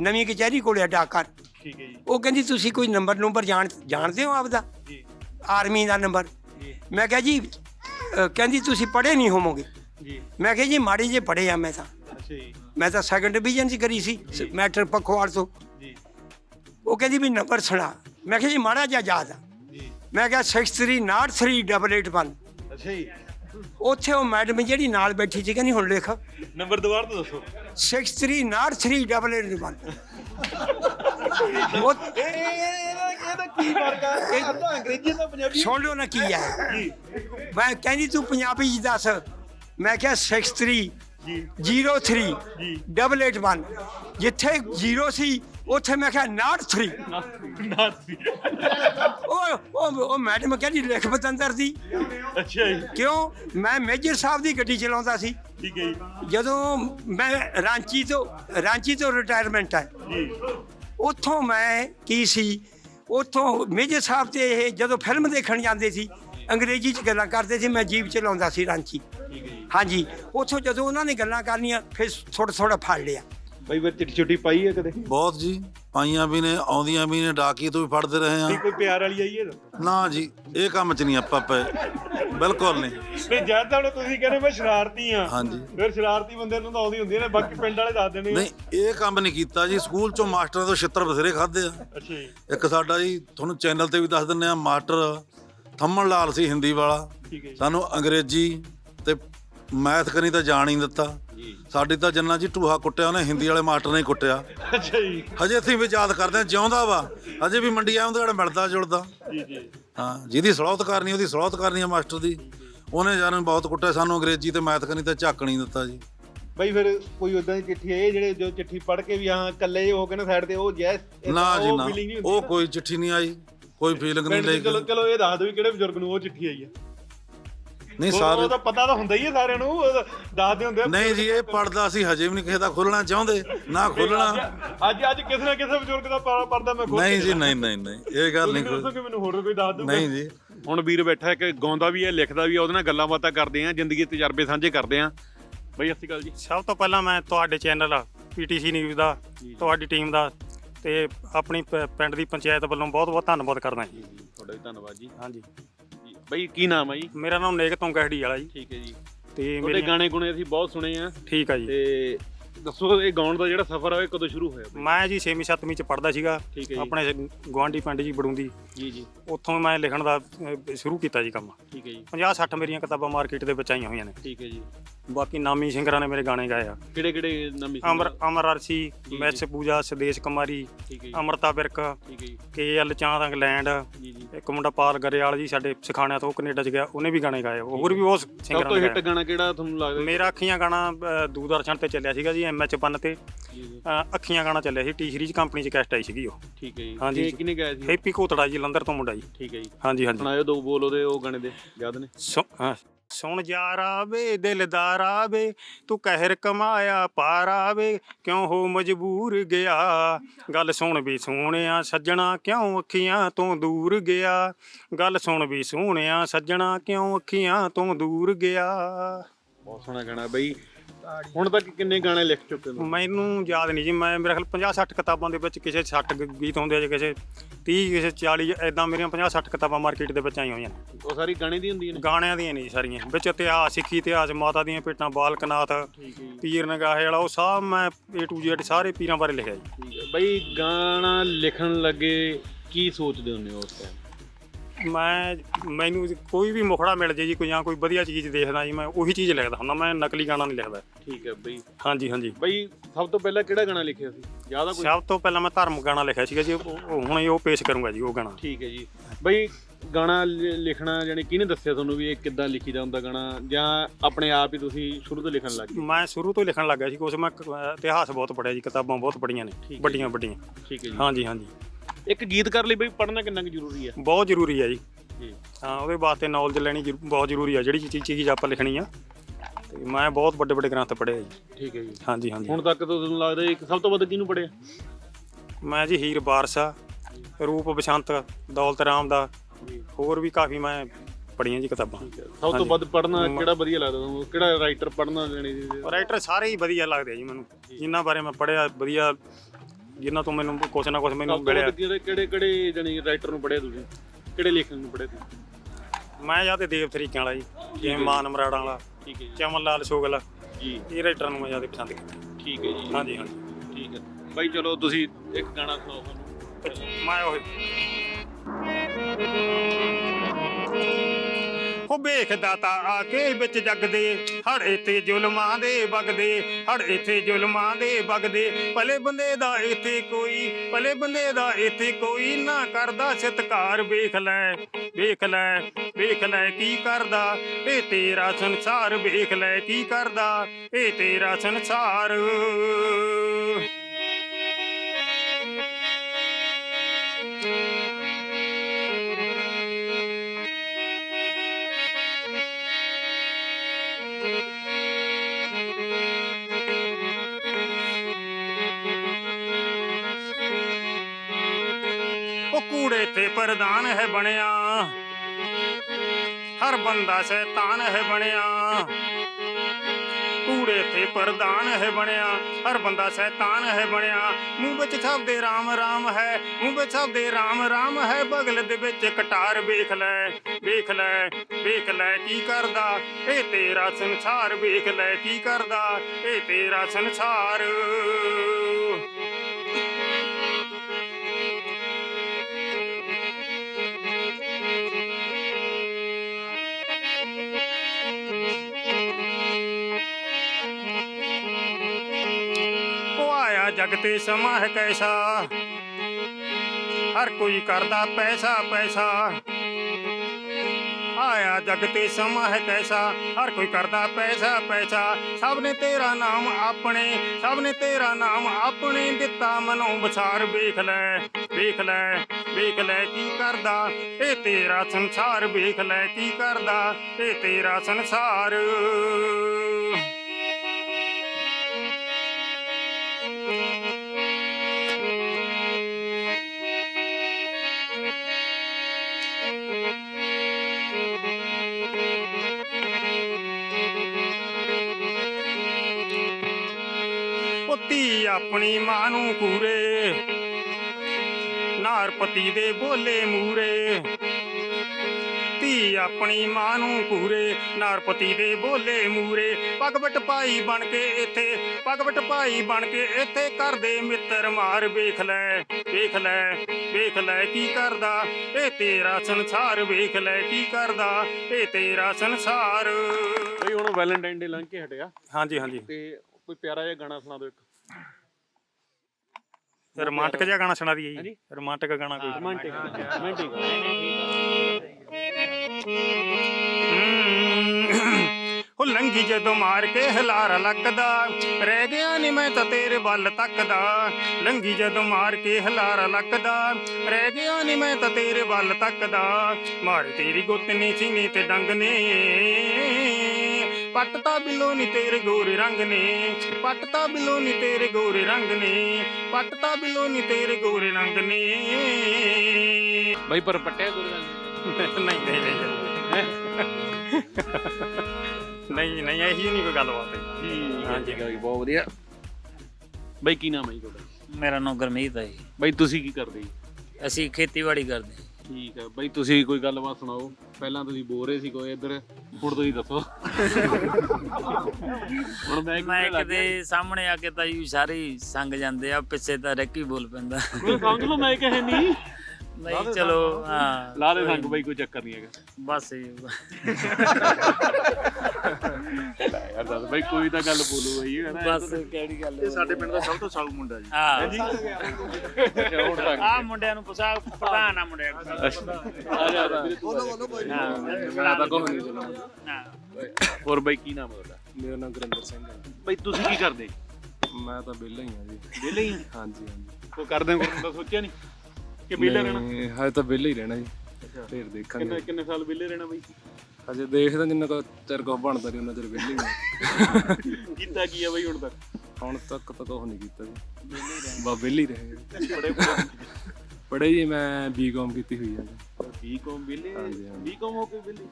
ਨਵੀਂ ਕਚਹਿਰੀ ਕੋਲੇ ਡਾਕਰ ਠੀਕ ਹੈ ਜੀ। ਉਹ ਕਹਿੰਦੀ ਤੁਸੀਂ ਕੋਈ ਨੰਬਰ ਨੰਬਰ ਜਾਣ ਜਾਣਦੇ ਹੋ ਆਪਦਾ? ਜੀ। ਆਰਮੀ ਦਾ ਨੰਬਰ। ਜੀ। ਮੈਂ ਕਿਹਾ ਜੀ ਅ, ਕਹਿੰਦੀ ਤੁਸੀਂ ਪੜ੍ਹੇ ਨਹੀਂ ਹੋਵੋਗੇ। ਜੀ। ਮੈਂ ਕਿਹਾ ਜੀ ਮਾੜੀ ਜੇ ਪੜ੍ਹੇ ਆ ਮੈਂ ਤਾਂ। ਅੱਛਾ ਜੀ। ਮੈਂ ਤਾਂ ਸੈਕੰਡ ਡਿਵੀਜ਼ਨ ਚ ਕਰੀ ਸੀ ਮੈਟਰ ਪਖਵਾੜ ਤੋਂ। ਜੀ। ਉਹ ਕਹਿੰਦੀ ਵੀ ਨੰਬਰ ਸੁਣਾ। ਮੈਂ ਕਿਹਾ ਜੀ ਮਾੜਾ ਜਿਹਾ ਯਾਦ ਆ। ਜੀ। ਮੈਂ ਕਿਹਾ 63038881 ਅੱਛਾ ਜੀ। ਉੱਥੇ ਉਹ ਮੈਡਮ ਜਿਹੜੀ ਨਾਲ ਬੈਠੀ ਸੀ ਕਹਿੰਦੀ ਹੁਣ ਲਿਖ ਨੰਬਰ ਦੁਬਾਰਾ ਤੋਂ ਦੱਸੋ। 63038881 ਉਹ ਇਹਦਾ ਕੀ ਫ਼ਰਕ ਆ? ਅੱਧਾ ਅੰਗਰੇਜ਼ੀ ਦਾ ਪੰਜਾਬੀ ਸੁਣ ਲਓ ਨਾ ਕੀ ਹੈ ਮੈਂ ਕਹਿੰਦੀ ਤੂੰ ਪੰਜਾਬੀ ਦੱਸ। ਮੈਂ ਕਿਹਾ 63 ਜੀ। 03 ਜੀ। 881 ਜਿੱਥੇ 0 ਸੀ ਉੱਥੇ ਮੈਂ ਕਿਹਾ 93 ਨਾਸੀ ਉਹ ਉਹ ਉਹ ਮੈਡਮ ਕਹਿੰਦੀ ਲਿਖ ਬਤੰਦਰ ਦੀ। ਅੱਛਾ ਜੀ। ਕਿਉਂ? ਮੈਂ ਮੇਜਰ ਸਾਹਿਬ ਦੀ ਗੱਡੀ ਚਲਾਉਂਦਾ ਸੀ। ਠੀਕ ਹੈ ਜੀ। ਜਦੋਂ ਮੈਂ ਰਾਂਚੀ ਤੋਂ ਰਾਂਚੀ ਤੋਂ ਰਿਟਾਇਰਮੈਂਟ ਹੈ ਜੀ। ਉੱਥੋਂ ਮੈਂ ਕੀ ਸੀ? ਉੱਥੋਂ ਮੇਜਰ ਸਾਹਿਬ ਤੇ ਇਹ ਜਦੋਂ ਫਿਲਮ ਦੇਖਣ ਜਾਂਦੇ ਸੀ ਅੰਗਰੇਜ਼ੀ ਚ ਗੱਲਾਂ ਕਰਦੇ ਸੀ ਮੈਂ ਜੀਪ ਚਲਾਉਂਦਾ ਸੀ ਰਾਂਚੀ। ਠੀਕ ਹੈ ਜੀ ਹਾਂਜੀ ਉੱਥੋਂ ਜਦੋਂ ਉਹਨਾਂ ਨੇ ਗੱਲਾਂ ਕਰਨੀਆਂ ਫਿਰ ਥੋੜਾ ਥੋੜਾ ਫੜ ਲਿਆ। ਬਈ ਫਿਰ ਚਿੱਟੀ ਚੁੱਟੀ ਪਾਈ ਹੈ ਕਦੇ? ਬਹੁਤ ਜੀ ਪਾਈਆਂ ਵੀ ਨੇ ਆਉਂਦੀਆਂ ਵੀ ਨੇ ਡਾਕੀ ਤੋਂ ਵੀ ਫੜਦੇ ਰਹੇ ਵੀ ਆ ਕੋਈ ਪਿਆਰ ਵਾਲੀ ਆਈ ਹੈ? ਨਾ ਜੀ ਇਹ ਕੰਮ 'ਚ ਨਹੀਂ ਆਪਾਂ ਪਏ। ਬਿਲਕੁਲ ਨਹੀਂ। ਫਿਰ ਜਦ ਤੱਕ ਤੁਸੀਂ ਕਹਿੰਦੇ ਮੈਂ ਸ਼ਰਾਰਤੀ ਆ ਹਾਂਜੀ। ਫਿਰ ਸ਼ਰਾਰਤੀ ਬੰਦੇ ਨੂੰ ਤਾਂ ਆਉਂਦੀ ਹੁੰਦੀ ਨੇ ਬਾਕੀ ਪਿੰਡ ਵਾਲੇ ਦੱਸ ਦੇਣੇ। ਨਹੀਂ ਇਹ ਕੰਮ ਨਹੀਂ ਕੀਤਾ ਜੀ। ਸਕੂਲ 'ਚੋਂ ਮਾਸਟਰਾਂ ਤੋਂ ਛਿੱਤਰ ਬਥੇਰੇ ਖਾਦੇ ਆ। ਅੱਛਾ ਜੀ। ਇੱਕ ਸਾਡਾ ਜੀ ਤੁਹਾਨੂੰ ਚੈਨਲ ਤੇ ਵੀ ਦੱਸ ਦਿੰਨੇ ਆ ਮਾਸਟਰ ਥੰਮਣ ਲਾਲ ਸੀ ਹਿੰਦੀ ਵਾਲਾ। ਠੀਕ ਹੈ ਜੀ। ਸਾਨੂੰ ਅੰਗਰੇਜ਼ੀ ਤੇ ਮੈਥ ਕਰੀ ਤਾਂ ਜਾਣ ਹੀ ਨਹੀਂ ਦਿੱਤਾ। ਸਾਡੀ ਤਾਂ ਜੰਨਾ ਜੀ ਟੂਹਾ ਕੁੱਟਿਆ ਉਹਨੇ ਹਿੰਦੀ ਵਾਲੇ ਮਾਸਟਰ ਨੇ ਕੁੱਟਿਆ। ਅੱਛਾ ਜੀ। ਹਜੇ ਅਸੀਂ ਵੀ ਯਾਦ ਕਰਦੇ ਹਾਂ ਜਿਉਂਦਾ ਵਾ। ਹਜੇ ਵੀ ਮੰਡੀ ਆਉਂਦਾ ਜਿਹੜਾ ਮਿਲਦਾ ਜੁਲਦਾ। ਜੀ ਜੀ। ਹਾਂ ਜਿਹਦੀ ਸਲੌਤ ਕਰਨੀ ਉਹਦੀ ਸਲੌਤ ਕਰਨੀ ਆ ਮਾਸਟਰ ਦੀ। ਉਹਨੇ ਜਾਨੂੰ ਬਹੁਤ ਕੁੱਟਿਆ ਸਾਨੂੰ ਅੰਗਰੇਜ਼ੀ ਤੇ ਮੈਥ ਕਰਨੀ ਤਾਂ ਝੱਕ ਨਹੀਂ ਦਿੱਤਾ ਜੀ। ਬਈ ਫਿਰ ਕੋਈ ਉਦਾਂ ਦੀ ਚਿੱਠੀ ਇਹ ਜਿਹੜੇ ਜੋ ਚਿੱਠੀ ਪੜ੍ਹ ਕੇ ਵੀ ਹਾਂ ਇਕੱਲੇ ਹੋ ਕੇ ਨਾ ਸਾਈਡ ਤੇ ਉਹ ਜੈਸ ਨਾ ਜੀ ਨਾ ਉਹ। ਕੋਈ ਚਿੱਠੀ ਨਹੀਂ ਆਈ ਕੋਈ ਫੀਲਿੰਗ ਨਹੀਂ ਲਈ ਚਲੋ ਚਲੋ ਇਹ ਦੱਸ ਦਿਓ ਵੀ ਕਿਹੜੇ ਬਜ਼ੁਰਗ ਨੂੰ ਉਹ ਚਿੱਠੀ ਆਈ ਹੈ। ਨਹੀਂ ਸਾਰੇ ਉਹ ਤਾਂ ਪਤਾ ਤਾਂ ਹੁੰਦਾ ਹੀ ਹੈ ਸਾਰਿਆਂ ਨੂੰ ਉਹ ਤਾਂ ਦੱਸਦੇ ਹੁੰਦੇ ਆ। ਨਹੀਂ ਜੀ ਇਹ ਪੜਦਾ ਸੀ ਹਜੇ ਵੀ ਨਹੀਂ ਕਿਸੇ ਦਾ ਖੋਲਣਾ ਚਾਹੁੰਦੇ ਨਾ ਖੋਲਣਾ ਅੱਜ ਅੱਜ ਕਿਸੇ ਨਾ ਕਿਸੇ ਬਜ਼ੁਰਗ ਦਾ ਪਰਦਾ ਮੈਂ ਖੋਲ ਨਹੀਂ ਜੀ ਨਹੀਂ ਨਹੀਂ ਨਹੀਂ ਇਹ ਗੱਲ ਨਹੀਂ ਦੱਸੋ ਖੋਲ- ਕਿ ਮੈਨੂੰ ਹੋਰ ਕੋਈ ਦੱਸ ਦਿਓ। ਨਹੀਂ ਜੀ। ਹੁਣ ਵੀਰ ਬੈਠਾ ਹੈ ਕਿ ਗਾਉਂਦਾ ਵੀ ਹੈ ਲਿਖਦਾ ਵੀ ਹੈ ਉਹਦੇ ਨਾਲ ਗੱਲਾਂ ਬਾਤਾਂ ਕਰਦੇ ਆ ਜ਼ਿੰਦਗੀ ਦੇ ਤਜਰਬੇ ਸਾਂਝੇ ਕਰਦੇ ਆ। ਬਈ ਸਤਿ ਸ਼੍ਰੀ ਅਕਾਲ ਜੀ। ਸਭ ਤੋਂ ਪਹਿਲਾਂ ਮੈਂ ਤੁਹਾਡੇ ਚੈਨਲ ਪੀਟੀਸੀ ਨਿਊਜ਼ ਦਾ ਤੁਹਾਡੀ ਟੀਮ ਦਾ ਤੇ ਆਪਣੀ ਪ- ਪਿੰਡ ਦੀ ਪੰਚਾਇਤ ਵੱਲੋਂ ਬਹੁਤ ਬਹੁਤ ਧੰਨਵਾਦ ਕਰਦਾ ਜੀ। ਤੁਹਾਡਾ ਵੀ ਧੰਨਵਾਦ ਜੀ। ਹਾਂਜੀ। ਜੀ ਬਈ ਕੀ ਨਾਮ ਹੈ ਜੀ? ਮੇਰਾ ਨਾਮ ਨੇਕ ਤੋਂ ਗਹਿੜੀ ਵਾਲਾ ਜੀ। ਠੀਕ ਹੈ ਜੀ। ਤੇ ਤੁਹਾਡੇ ਮੇਰੇ ਗਾਣੇ ਗੁਣੇ ਅਸੀਂ ਬਹੁਤ ਸੁਣੇ ਆ। ਠੀਕ ਆ ਜੀ। ਤੇ ਦੱਸੋ ਇਹ ਗਾਉਣ ਦਾ ਜਿਹੜਾ ਸਫ਼ਰ ਆ ਇਹ ਕਦੋਂ ਸ਼ੁਰੂ ਹੋਇਆ? ਬਈ? ਮੈਂ ਜੀ 6ਵੀਂ 7ਵੀਂ ਚ ਪੜਦਾ ਸੀਗਾ। ਠੀਕ ਹੈ ਜੀ। ਆਪਣੇ ਗਵਾਂਢੀ ਪਿੰਡ ਜੀ ਬੜੂੰਦੀ। ਜੀ ਜੀ। ਉੱਥੋਂ ਮੈਂ ਲਿਖਣ ਦਾ ਅਹ, ਸ਼ੁਰੂ ਕੀਤਾ ਜੀ ਕੰਮ। ਠੀਕ ਹੈ ਜੀ। 50 60 ਮੇਰੀਆਂ ਕਿਤਾਬਾਂ ਮਾਰਕੀਟ ਦੇ ਵਿੱਚ ਆਈਆਂ ਹੋਈਆਂ ਨੇ। ਠੀਕ ਹੈ ਜੀ। ਬਾਕੀ ਨਾਮੀ ਸਿੰਗਰਾਂ ਨੇ ਮੇਰੇ ਗਾਣੇ ਗਾਏ ਆ। ਕਿਹੜੇ ਕਿਹੜੇ ਨਵੀਂ ਅਮਰ ਅਮਰ ਅਰਸੀ ਮੈਸ ਪੂਜਾ ਸਦੇਸ਼ ਕੁਮਾਰੀ ਠੀਕ ਹੈ ਜੀ। ਅਮਰਤਾ ਬਿਰਕ ਠੀਕ ਹੈ ਜੀ। ਕੇ ਐਲ ਚਾਂਦ ਇੰਗਲੈਂਡ ਜੀ ਜੀ। ਇੱਕ ਮੁੰਡਾ ਪਾਲ ਗਰੇਵਾਲ ਜੀ ਸਾਡੇ ਸਿਖਾਣਿਆਂ ਤੋਂ ਉਹ ਕੈਨੇਡਾ ਚ ਗਿਆ ਉਹਨੇ ਵੀ ਗਾਣੇ ਗਾਏ ਹੋਰ ਵੀ ਬਹੁਤ ਸਭ ਸਿੰਗਰਾਂ ਤੋਂ ਨੇ ਹਿੱਟ ਗਾਏ ਗਾਣਾ ਕਿਹੜਾ ਤੁਹਾਨੂੰ ਲੱਗਦਾ ਮੇਰਾ ਅੱਖੀਆਂ ਗਾਣਾ ਅ, ਦੂਰਦਰਸ਼ਨ ਤੇ ਚੱਲਿਆ ਸੀਗਾ ਜੀ ਐਮਐਚ ਪੰਨ ਤੇ। ਜੀ ਜੀ। ਅ, ਅੱਖੀਆਂ ਗਾਣਾ ਚੱਲਿਆ ਸੀ ਟੀ ਸੀਰੀਜ਼ ਕੰਪਨੀ ਚ ਕੈਸਟ ਆਈ ਸੀਗੀ ਉਹ। ਠੀਕ ਹੈ ਜੀ। ਇਹ ਕਿਹਨੇ ਗਾਇਆ ਸੀ? ਹੈਪੀ ਕੋਤੜਾ ਜੀ ਲੰਦਰ ਤੋਂ ਮੁੰਡਾ ਜੀ। ਠੀਕ ਹੈ ਜੀ। ਹਾਂਜੀ ਹਾਂਜੀ। ਸੁਣਾਇਓ ਦੋ ਬੋਲ ਉਹਦੇ ਉਹ ਗਾਣੇ ਦੇ ਯਾਦ ਨੇ? ਸੁ- ਹਾਂ। ਸੁਣ ਯਾਰਾ ਵੇ ਦਿਲਦਾਰਾ ਵੇ ਤੂੰ ਕਹਿਰ ਕਮਾਇਆ ਪਾਰਾ ਵੇ ਕਿਉਂ ਹੋ ਮਜਬੂਰ ਗਿਆ? ਗੱਲ ਸੁਣ ਵੀ ਸੋਹਣਿਆ, ਸੱਜਣਾ ਕਿਉਂ ਅੱਖੀਆਂ ਤੋਂ ਦੂਰ ਗਿਆ? ਗੱਲ ਸੁਣ ਵੀ ਸੋਹਣਿਆ, ਸੱਜਣਾ ਕਿਉਂ ਅੱਖੀਆਂ ਤੋਂ ਦੂਰ ਗਿਆ? ਬਹੁਤ ਸੋਹਣਾ ਗਾਣਾ ਬਈ। ਹੁਣ ਤੱਕ ਕਿੰਨੇ ਗਾਣੇ ਲਿਖ ਚੁੱਕੇ ਹੋ? ਮੈਨੂੰ ਯਾਦ ਨਹੀਂ ਜੀ ਮੈਂ ਮੇਰੇ ਖਿਆਲ 50 60 ਕਿਤਾਬਾਂ ਦੇ ਵਿੱਚ ਕਿਸੇ 60 ਗ- ਗੀਤ ਹੁੰਦੇ ਆ ਜੀ ਕਿਸੇ 30 ਕਿਸੇ 40 ਐਦਾਂ ਮੇਰੀਆਂ 50 60 ਕਿਤਾਬਾਂ ਮਾਰਕੀਟ ਦੇ ਵਿੱਚ ਆਈਆਂ ਹੋਈਆਂ ਨੇ। ਉਹ ਸਾਰੀ ਗਾਣੇ ਦੀ ਹੁੰਦੀਆਂ ਨੇ? ਗਾਣਿਆਂ ਦੀਆਂ ਨਹੀਂ ਸਾਰੀਆਂ। ਵਿੱਚ ਇਤਿਹਾਸ ਸਿੱਖੀ ਇਤਿਹਾਸ ਮਾਤਾ ਦੀਆਂ ਭੇਟਾਂ ਬਾਲਕਨਾਥ ਪੀਰ ਨਗਾਹੇ ਵਾਲਾ ਉਹ ਸਭ ਮੈਂ A to Z ਸਾਰੇ ਪੀਰਾਂ ਬਾਰੇ ਲਿਖਿਆ ਜੀ। ਠੀਕ ਬਈ ਗਾਣਾ ਲਿਖਣ ਲੱਗੇ ਕੀ ਸੋਚਦੇ ਹੁੰਦੇ ਹੋ ਉਸ ਟਾਈਮ ਮੈਂ ਮੈਨੂੰ ਕੋਈ ਵੀ ਮੁਖੜਾ ਮਿਲ ਜੇ ਜੀ ਕੋਈ ਜਾਂ ਕੋਈ ਵਧੀਆ ਚੀਜ਼ ਦੇਖਦਾ ਜੀ ਮੈਂ ਉਹੀ ਚੀਜ਼ ਲਿਖਦਾ ਹੁੰਦਾ ਮੈਂ ਨਕਲੀ ਗਾਣਾ ਨਹੀਂ ਲਿਖਦਾ। ਠੀਕ ਹੈ ਬਈ। ਹਾਂਜੀ ਹਾਂਜੀ। ਬਈ ਸਭ ਤੋਂ ਪਹਿਲਾਂ ਕਿਹੜਾ ਗਾਣਾ ਲਿਖਿਆ ਸੀ? ਆ ਕੋਈ? ਸਭ ਤੋਂ ਪਹਿਲਾਂ ਮੈਂ ਧਰਮ ਗਾਣਾ ਲਿਖਿਆ ਸੀਗਾ ਜੀ ਉਹ- ਹੁਣ ਉਹ ਪੇਸ਼ ਕਰੂੰਗਾ ਜੀ ਉਹ ਗਾਣਾ। ਠੀਕ ਹੈ ਜੀ। ਬਈ ਗਾਣਾ ਲਿ- ਲਿਖਣਾ ਜਾਨੀ ਕਿਹਨੇ ਦੱਸਿਆ ਤੁਹਾਨੂੰ ਵੀ ਇਹ ਕਿੱਦਾਂ ਲਿਖੀਦਾ ਹੁੰਦਾ ਗਾਣਾ? ਜਾਂ ਆਪਣੇ ਆਪ ਹੀ ਤੁਸੀਂ ਸ਼ੁਰੂ ਤੋਂ ਲਿਖਣ ਲੱਗ ਗਏ? ਮੈਂ ਸ਼ੁਰੂ ਤੋਂ ਹੀ ਲਿਖਣ ਲੱਗਾ ਸੀ ਕੁਛ ਮੈਂ ਕ- ਇਤਿਹਾਸ ਬਹੁਤ ਪੜਿਆ ਜੀ ਕਿਤਾਬਾਂ ਬਹੁਤ ਪੜੀਆਂ ਨੇ ਵੱਡੀਆਂ ਵੱਡੀਆਂ ਠੀਕ ਹੈ ਜੀ। ਹਾਂਜੀ ਹਾਂਜੀ। ਇੱਕ ਗੀਤਕਾਰ ਲਈ ਬਈ ਪੜ੍ਹਨਾ ਕਿੰਨਾ ਕੁ ਜ਼ਰੂਰੀ ਹੈ ਬਹੁਤ ਜ਼ਰੂਰੀ ਹੈ ਜੀ। ਜੀ। ਹਾਂ ਉਹਦੇ ਵਾਸਤੇ ਨੌਲੇਜ ਲੈਣੀ ਜ਼ਰੂ- ਬਹੁਤ ਜ਼ਰੂਰੀ ਹੈ ਜਿਹੜੀ ਚੀਜ਼ ਚੀਜ਼ ਆਪਾਂ ਲਿਖਣੀ ਆ। ਤੇ ਮੈਂ ਬਹੁਤ ਵੱਡੇ ਵੱਡੇ ਗ੍ਰੰਥ ਪੜ੍ਹੇ ਆ ਜੀ। ਠੀਕ ਹੈ ਜੀ। ਹਾਂਜੀ ਹਾਂਜੀ। ਹੁਣ ਤੱਕ ਤਾਂ ਤੁਹਾਨੂੰ ਲੱਗਦਾ ਇੱਕ ਸਭ ਤੋਂ ਵੱਧ ਕਿਹਨੂੰ ਪੜਿਆ ਮੈਂ ਜੀ ਹੀਰ ਬਾਰਸਾ ਰੂਪ ਬਸੰਤ ਦੌਲਤ ਰਾਮ ਦਾ ਹੋਰ ਵੀ ਕਾਫੀ ਮੈਂ ਪੜ੍ਹੀਆਂ ਜੀ ਕਿਤਾਬਾਂ। ਸਭ ਤੋਂ ਹਾਂਜੀ। ਵੱਧ ਪੜ੍ਹਨਾ ਮ- ਕਿਹੜਾ ਵਧੀਆ ਲੱਗਦਾ ਤੁਹਾਨੂੰ? ਕਿਹੜਾ ਰਾਈਟਰ ਪੜ੍ਹਨਾ ਜਾਨੀ ਰਾਈਟਰ ਸਾਰੇ ਹੀ ਵਧੀਆ ਲੱਗਦੇ ਆ ਜੀ ਮੈਨੂੰ। ਜਿਨ੍ਹਾਂ ਬਾਰੇ ਮੈਂ ਪੜ੍ਹਿਆ ਵਧੀਆ ਜਿਨ੍ਹਾਂ ਤੋਂ ਮੈਨੂੰ ਕੁਛ ਨਾ ਕੁਛ ਮੈਨੂੰ ਮਿਲਿਆ। ਕਿਹੜੇ ਕਿਹੜੇ ਜਾਨੀ ਰਾਈਟਰ ਨੂੰ ਪੜ੍ਹਿਆ ਤੁਸੀਂ? ਕਿਹੜੇ ਲੇਖਕ ਨੂੰ ਪੜ੍ਹਿਆ ਤੁਸੀਂ? ਮੈਂ ਜਾਂ ਤੇ ਦੇਵ ਤਰੀਕਿਆਂ ਵਾਲਾ ਜੀ ਜਿਵੇਂ ਮਾਨ ਮਰਾੜਾਂ ਵਾਲਾ ਠੀਕ ਹੈ ਜੀ। ਚਮਨ ਲਾਲ ਸ਼ੋਗਲ ਜੀ। ਇਹ ਰਾਈਟਰਾਂ ਨੂੰ ਮੈਂ ਜ਼ਿਆਦਾ ਪਸੰਦ ਕੀਤਾ। ਠੀਕ ਹੈ ਜੀ। ਹਾਂਜੀ ਹਾਂਜੀ। ਠੀਕ ਹੈ। ਬਾਈ ਚਲੋ ਤੁਸੀਂ ਇੱਕ ਗਾਣਾ ਸੁਣਾਓ ਸਾਨੂੰ। ਮੈਂ ਉਹ ਹੋ ਵੇਖਦਾ ਤਾਂ ਆ ਕੇ ਵਿੱਚ ਜੱਗ ਹੜ ਇੱਥੇ ਜ਼ੁਲਮਾਂ ਦੇ ਵਗਦੇ ਹੜ ਇੱਥੇ ਜ਼ੁਲਮਾਂ ਦੇ ਵਗਦੇ, ਭਲੇ ਬੰਦੇ ਦਾ ਇੱਥੇ ਕੋਈ, ਭਲੇ ਬੰਦੇ ਦਾ ਇੱਥੇ ਕੋਈ ਨਾ ਕਰਦਾ ਸਤਕਾਰ, ਵੇਖ ਲੈ ਵੇਖ ਲੈ ਵੇਖ ਲੈ ਕੀ ਕਰਦਾ, ਇਹ ਤੇਰਾ ਸੰਸਾਰ, ਵੇਖ ਲੈ ਕੀ ਕਰਦਾ, ਇਹ ਤੇਰਾ ਸੰਸਾਰ। ਤੇ ਪ੍ਰਧਾਨ ਹੈ ਬਣਿਆ, ਹਰ ਬੰਦਾ ਸ਼ੈਤਾਨ ਹੈ ਬਣਿਆ। ਕੂੜੇ ਤੇ ਪ੍ਰਧਾਨ ਹੈ ਬਣਿਆ, ਹਰ ਬੰਦਾ ਸ਼ੈਤਾਨ ਹੈ ਬਣਿਆ। ਮੂੰਹ ਵਿੱਚ ਸਭ ਦੇ ਰਾਮ ਰਾਮ ਹੈ, ਮੂੰਹ ਵਿੱਚ ਸਭ ਦੇ ਰਾਮ ਰਾਮ ਹੈ। ਬਗਲ ਦੇ ਵਿੱਚ ਕਟਾਰ ਵੇਖ ਲੈ ਵੇਖ ਲੈ ਵੇਖ ਲੈ ਕੀ ਕਰਦਾ। ਇਹ ਤੇਰਾ ਸੰਸਾਰ ਵੇਖ ਲੈ ਕੀ ਕਰਦਾ, ਇਹ ਤੇਰਾ ਸੰਸਾਰ। ਆਇਆ ਸਮਾਂ ਹੈ ਕੈਸਾ। ਹਰ ਕੋਈ ਕਰਦਾ ਪੈਸਾ ਪੈਸਾ। ਆਇਆ ਜਗ ਸਮਾਂ ਹੈ ਕੈਸਾ। ਹਰ ਕੋਈ ਕਰਦਾ ਪੈਸਾ ਪੈਸਾ। ਸਭ ਨੇ ਤੇਰਾ ਨਾਮ ਆਪਣੇ, ਸਭ ਨੇ ਤੇਰਾ ਨਾਮ ਆਪਣੇ ਦਿੱਤਾ। ਮਨੋਂ ਵਿਚਾਰ ਵੇਖ ਲੈ ਵੇਖ ਲੈ ਵੇਖ ਲੈ ਕੀ ਕਰਦਾ। ਇਹ ਤੇਰਾ ਸੰਸਾਰ ਵੇਖ ਲੈ ਕੀ ਕਰਦਾ। ਇਹ ਤੇਰਾ ਸੰਸਾਰ। ਆਪਣੀ ਮਾਂ ਨੂੰ ਕੂਰੇ। ਨਾਰਪਤੀ ਦੇ ਬੋਲੇ ਮੂਰੇ। ਧੀ ਆਪਣੀ ਮਾਂ ਨੂੰ ਕੂਰੇ ਨਾਰਪਤੀ ਦੇ ਬੋਲੇ ਮੂਰੇ। ਪਗਵਟ ਭਾਈ ਬਣ ਕੇ ਇੱਥੇ ਪਗਵਟ ਭਾਈ ਬਣ ਕੇ ਇੱਥੇ ਕਰਦੇ ਮਿੱਤਰ ਮਾਰ ਵੇਖ ਲੈ ਵੇਖ ਲੈ ਵੇਖ ਲੈ ਕੀ ਕਰਦਾ। ਇਹ ਤੇਰਾ ਸੰਸਾਰ ਵੇਖ ਲੈ ਕੀ ਕਰਦਾ ਇਹ ਤੇਰਾ ਸੰਸਾਰ। ਬਈ ਹੁਣ ਵੈਲੈਂਟਾਈਨ ਡੇ ਲੰਘ ਕੇ ਹਟਿਆ। ਹਾਂਜੀ ਹਾਂਜੀ। ਤੇ ਕੋਈ ਪਿਆਰਾ ਜਿਹਾ ਗਾਣਾ ਸੁਣਾ ਦਿਓ ਇੱਕ। ਰੋਮਾਂਟਿਕ ਜਿਹਾ ਗਾਣਾ ਸੁਣਾ ਦਈਏ ਜੀ। ਰੋਮਾਂਟਿਕ ਗਾਣਾ ਕੋਈ। Romantic romantic. ਉਹ ਲੰਗੀ ਜਦੋਂ ਮਾਰ ਕੇ ਹਲਾਰਾ ਲੱਗਦਾ। ਰਹਿ ਗਿਆ ਨਹੀਂ ਮੈਂ ਤਾਂ ਤੇਰੇ ਵੱਲ ਤੱਕਦਾ। ਲੰਗੀ ਜਦੋਂ ਮਾਰ ਕੇ ਹਲਾਰਾ ਲੱਗਦਾ। ਰਹਿ ਗਿਆ ਨਹੀਂ ਮੈਂ ਤਾਂ ਤੇਰੇ ਵੱਲ ਤੱਕਦਾ। ਮਾਰ ਤੇਰੀ ਗੁੱਤ ਨੀ ਸੀਨੇ ਤੇ ਡੰਗ ਨੇ। ਪੱਟ ਤਾਂ ਬਿੱਲੋ ਨੀ ਤੇਰੇ ਗੋਰੇ ਰੰਗ ਨੇ। ਪੱਟ ਤਾਂ ਬਿੱਲੋ ਨੀ ਤੇਰੇ ਗੋਰੇ ਰੰਗ ਨੇ। ਪੱਟ ਤਾਂ ਬਿੱਲੋ ਨੀ ਤੇਰੇ ਗੋਰੇ ਰੰਗ ਨੇ। ਬਈ ਪਰ ਪੱਟਿਆ ਕੋਈ ਗੱਲ ਨਹੀਂ ਨਹੀਂ ਨਹੀਂ ਨਹੀਂ। ਨਹੀਂ ਇਹੀ ਨਹੀਂ ਕੋਈ ਗੱਲਬਾਤ ਹੈ। ਠੀਕ ਹਾਂਜੀ। ਜੀ ਬਹੁਤ ਵਧੀਆ। ਬਈ ਕੀ ਨਾਮ ਹੈ ਜੀ ਤੁਹਾਡਾ? ਮੇਰਾ ਨਾਮ ਗੁਰਮੀਤ ਹੈ ਜੀ। ਬਈ ਤੁਸੀਂ ਕੀ ਕਰਦੇ ਜੀ? ਅਸੀਂ ਖੇਤੀਬਾੜੀ ਕਰਦੇ ਹਾਂ। ਠੀਕ ਹੈ। ਬਈ ਤੁਸੀਂ ਕੋਈ ਗੱਲਬਾਤ ਸੁਣਾਓ। ਪਹਿਲਾਂ ਤੁਸੀਂ ਬੋਲ ਰਹੇ ਸੀ ਕੋਈ ਇੱਧਰ। ਹੁਣ ਤੁਸੀਂ ਦੱਸੋ। ਹੁਣ ਮੈਂ ਮੈਂ ਕਿਤੇ ਸਾਹਮਣੇ ਆ ਕੇ ਤਾਂ ਜੀ ਸਾਰੇ ਸੰਗ ਜਾਂਦੇ ਆ ਪਿੱਛੇ ਤਾਂ ਰੈਕੀ ਬੋਲ ਪੈਂਦਾ। ਕੋਈ ਸਮਝ ਲਓ ਮੈਂ ਕਹੇ ਨਹੀਂ। ਨਹੀਂ ਚਲੋ ਹਾਂ ਲਾ ਦੇ ਸੰਗ ਬਈ ਕੋਈ ਚੱਕਰ ਨਹੀਂ ਹੈਗਾ। ਬਸ ਜੀ ਯਾਰ ਦੱਸ ਬਈ ਕੋਈ ਤਾਂ ਗੱਲ ਬੋਲੋ ਬਈ ਹੈ ਨਾ ਬਸ ਕਿਹੜੀ ਗੱਲ ਹੈ ਸਾਡੇ ਪਿੰਡ ਦਾ ਸਭ ਤੋਂ ਸਾਊ ਮੁੰਡਾ ਜੀ। ਹਾਂ। ਜੀ ਆ ਮੁੰਡਿਆਂ ਨੂੰ ਪੁੱਛਾ ਪ੍ਰਧਾਨ ਆ ਮੁੰਡਿਆਂ ਨੂੰ ਆ ਜਾ ਮੈਂ ਤਾਂ ਕੋਈ ਨਹੀਂ ਹਾਂ। ਹੋਰ ਬਈ ਕੀ ਨਾਮ ਹੈ ਤੁਹਾਡਾ? ਮੇਰਾ ਨਾਮ ਗੁਰਿੰਦਰ ਸਿੰਘ ਹੈ। ਬਈ ਤੁਸੀਂ ਕੀ ਕਰਦੇ? ਮੈਂ ਤਾਂ ਵਿਹਲਾ ਹੀ ਹਾਂ ਜੀ। ਵਿਹਲੇ ਹੀ? ਹਾਂਜੀ ਹਾਂਜੀ। ਕੋਈ ਕਰਦੇ ਦਾ ਸੋਚਿਆ ਨਹੀਂ ਕਿ ਵਿਹਲੇ ਰਹਿਣਾ? ਨਹੀਂ, ਹਜੇ ਤਾਂ ਵਿਹਲਾ ਹੀ ਰਹਿਣਾ ਜੀ। ਫਿਰ ਕਿੰਨੇ ਦੇਖਾਂਗੇ। ਕਿੰਨੇ ਸਾਲ ਵਿਹਲੇ ਰਹਿਣਾ ਬਈ? ਹਜੇ ਦੇਖਦਾ ਜਿੰਨਾ ਕੋ ਚਿਰ ਕੋ ਬਣਦਾ ਨਹੀਂ ਉਹਨਾਂ ਚਿਰ ਵਿਹਲੇ ਹੀ ਹਾਂ। ਕੀਤਾ ਕੀ ਆ ਬਈ ਹੁਣ ਤੱਕ? ਹੁਣ ਤੱਕ ਤਾਂ ਕੁਛ ਨਹੀਂ ਕੀਤਾ ਜੀ। ਬਾ ਵਿਹਲੇ ਹੀ ਰਹੇ ਜੀ। ਬੜੇ ਜੀ ਮੈਂ ਬੀਕਾਮ ਕੀਤੀ ਹੋਈ ਹੈ ਜੀ। ਬੀਕਾਮ ਵਿਹਲੇ। ਬੀਕਾਮ ਹੋ ਕੇ ਵਿਹਲੇ?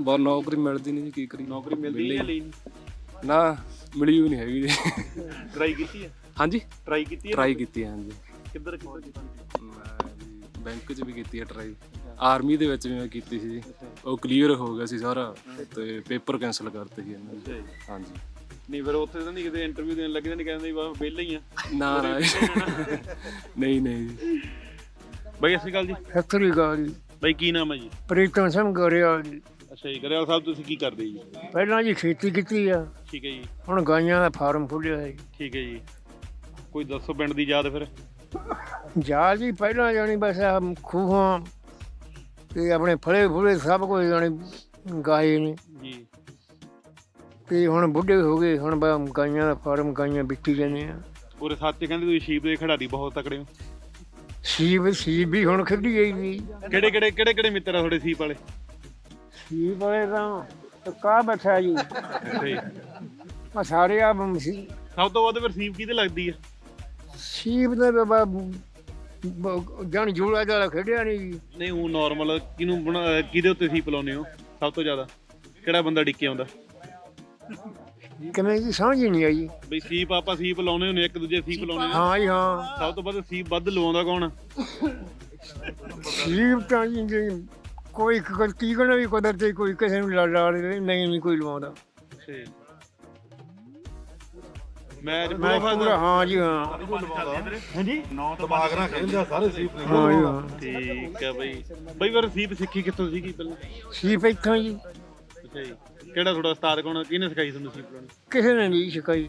ਬਹੁਤ ਨੌਕਰੀ ਮਿਲਦੀ ਨਹੀਂ ਜੀ ਕੀ ਕਰੀ ਨੌਕਰੀ ਮਿਲਦੀ ਵਿਹਲੇ ਜਾਂ ਹੀ। ਲਈ ਨਹੀਂ ਨਾ ਮਿਲੀ ਹੋਈ ਨਹੀਂ ਹੈਗੀ ਜੀ। ਟਰਾਈ ਕੀਤੀ ਹੈ ਹਾਂਜੀ। ਟਰਾਈ ਕੀਤੀ ਹੈ ਟਰਾਈ ਕੀਤੀ ਹੈ ਹਾਂਜੀ। ਕਿੱਧਰ ਕਿੱਧਰ ਕੀਤੀ? ਜੀ ਬੈਂਕ 'ਚ ਵੀ ਕੀਤੀ ਹੈ ਟਰਾਈ ਆਰਮੀ ਦੇ ਵਿੱਚ ਵੀ ਮੈਂ ਕੀਤੀ ਸੀ ਜੀ। ਉਹ ਕਲੀਅਰ ਹੋ ਗਿਆ ਸੀ ਸਾਰਾ ਤੇ ਪੇਪਰ ਕੈਨਸਲ ਕਰਤੇ ਸੀ ਇਹਨਾਂ ਨੇ। ਹਾਂਜੀ। ਨਹੀਂ ਫਿਰ ਉੱਥੇ ਤਾਂ ਨਹੀਂ ਕਿਤੇ ਇੰਟਰਵਿਊ ਦੇਣ ਲੱਗੇ ਤਾਂ ਨਹੀਂ ਕਹਿੰਦੇ ਬਸ ਵਿਹਲੇ ਹੀ ਆ। ਨਾ ਨਾ। ਨਹੀਂ ਨਹੀਂ। ਜੀ ਬਈ ਅਸੀਂ ਗੱਲ ਜੀ। ਸ੍ਰੀ ਅਕਾਲ ਜੀ। ਬਈ ਕੀ ਨਾਮ ਹੈ ਜੀ? ਪ੍ਰੀਤਮ ਸਿੰਘ ਗੋਰਿਆਲ ਜੀ। ਅੱਛਾ ਜੀ ਗਰੇਵਾਲ ਸਾਹਿਬ ਤੁਸੀਂ ਕੀ ਕਰਦੇ ਜੀ? ਪਹਿਲਾਂ ਜੀ ਖੇਤੀ ਕੀਤੀ ਆ। ਠੀਕ ਹੈ ਜੀ। ਹੁਣ ਗਾਈਆਂ ਦਾ ਫਾਰਮ ਖੋਲ੍ਹਿਆ ਹੈ ਜੀ। ਠੀਕ ਹੈ ਜੀ। ਕੋਈ ਦੱਸੋ ਪਿੰਡ ਦੀ ਯਾਦ ਫਿਰ? ਜਾ ਜੀ ਪਹਿਲਾਂ ਜਾਣੀ ਬਸ ਆਹ ਖੂਹਾਂ ਤੇ ਆਪਣੇ ਫਲੇ ਫੁਲੇ ਸਭ ਕੁਝ ਜਾਣੀ ਗਾਏ ਨੇ। ਜੀ। ਤੇ ਹੁਣ ਬੁੱਢੇ ਹੋ ਗਏ ਹੁਣ ਬਾ ਗਾਈਆਂ ਦਾ ਫਾਰਮ ਗਾਈਆਂ ਵਿਕੀ ਜਾਂਦੇ ਆ। ਪੂਰੇ ਸੱਚ ਕਹਿੰਦੇ ਤੁਸੀਂ ਸ਼ੀਪ ਦੇ ਖਿਡਾਰੀ ਬਹੁਤ ਤਕੜੇ ਹੋ। ਸੀਬ ਸੀਬ ਵੀ ਹੁਣ ਖੇਡੀ ਗਈ ਜੀ ਕਿਹੜੇ ਕਿਹੜੇ ਕਿਹੜੇ ਕਿਹੜੇ ਮਿੱਤਰ ਆ ਤੁਹਾਡੇ ਸੀਪ ਵਾਲੇ? ਸੀਬ ਵਾਲੇ ਤਾਂ ਕਾ ਬੈਠਾ ਜੀ। ਜੀ ਆ ਸਾਰੇ ਆ ਸੀ। ਸਭ ਤੋਂ ਵੱਧ ਫਿਰ ਸੀਪ ਕਿਹਦੇ ਲੱਗਦੀ ਹੈ ਸੀਬ ਦੇ ਬਾਬਾ ਜਾਣ ਜੂੜਾ ਜਿਹੜਾ ਖੇਡਿਆ ਨਹੀਂ ਜੀ ਨਹੀਂ ਉਹ ਨਾਰਮਲ ਕਿਹਨੂੰ ਬਣਾ- ਕਿਹਦੇ ਉੱਤੇ ਸੀਪ ਲਾਉਨੇ ਹੋ? ਸਭ ਤੋਂ ਜ਼ਿਆਦਾ। ਕਿਹੜਾ ਬੰਦਾ ਡਿੱਕੇ ਆਉਂਦਾ? ਕਿਵੇਂ ਜੀ ਸਮਝ ਹੀ ਨਹੀਂ ਆਈ। ਬਈ ਸੀਪ ਆਪਾਂ ਸੀਪ ਲਾਉਨੇ ਹੁੰਦੇ ਇੱਕ ਦੂਜੇ ਸੀਪ ਲਾਉਨੇ ਹਾਂ ਜੀ ਹਾਂ। ਸਭ ਤੋਂ ਵੱਧ ਸੀਪ ਵੱਧ ਲਵਾਉਂਦਾ ਕੌਣ? ਸੀਬ ਤਾਂ ਜੀ ਜੀ ਕੋਈ ਕ- ਕਹਣਾ ਵੀ ਕੁਦਰਤੀ ਕੋਈ ਕਿਸੇ ਨੂੰ ਲੜ ਲੜ ਨਹੀਂ ਨਹੀਂ ਕੋਈ ਲਵਾਉਂਦਾ। ਮੈਚ ਮੈਂ ਪੂਰਾ ਹਾਂ ਜੀ ਹਾਂ। ਹਾਂਜੀ। ਦਿਮਾਗ ਨਾਲ ਖੇਡਦੇ ਆ ਸਾਰੇ ਸੀਪ ਹਾਂ ਜੀ ਹਾਂ। ਠੀਕ ਹੈ ਬਈ। ਬਈ ਫਿਰ ਸੀਪ ਸਿੱਖੀ ਕਿੱਥੋਂ ਸੀਗੀ ਪਹਿਲਾਂ? ਸੀਪ ਇੱਥੋਂ ਜੀ। ਅੱਛਾ ਜੀ। ਕਿਹੜਾ ਤੁਹਾਡਾ ਉਸਤਾਦ ਕੌਣ? ਕਿਹਨੇ ਸਿਖਾਈ ਤੁਹਾਨੂੰ ਸੀਪ ਲਾਉਣੀ ਕਿਸੇ ਨੇ ਨਹੀਂ ਸਿਖਾਈ।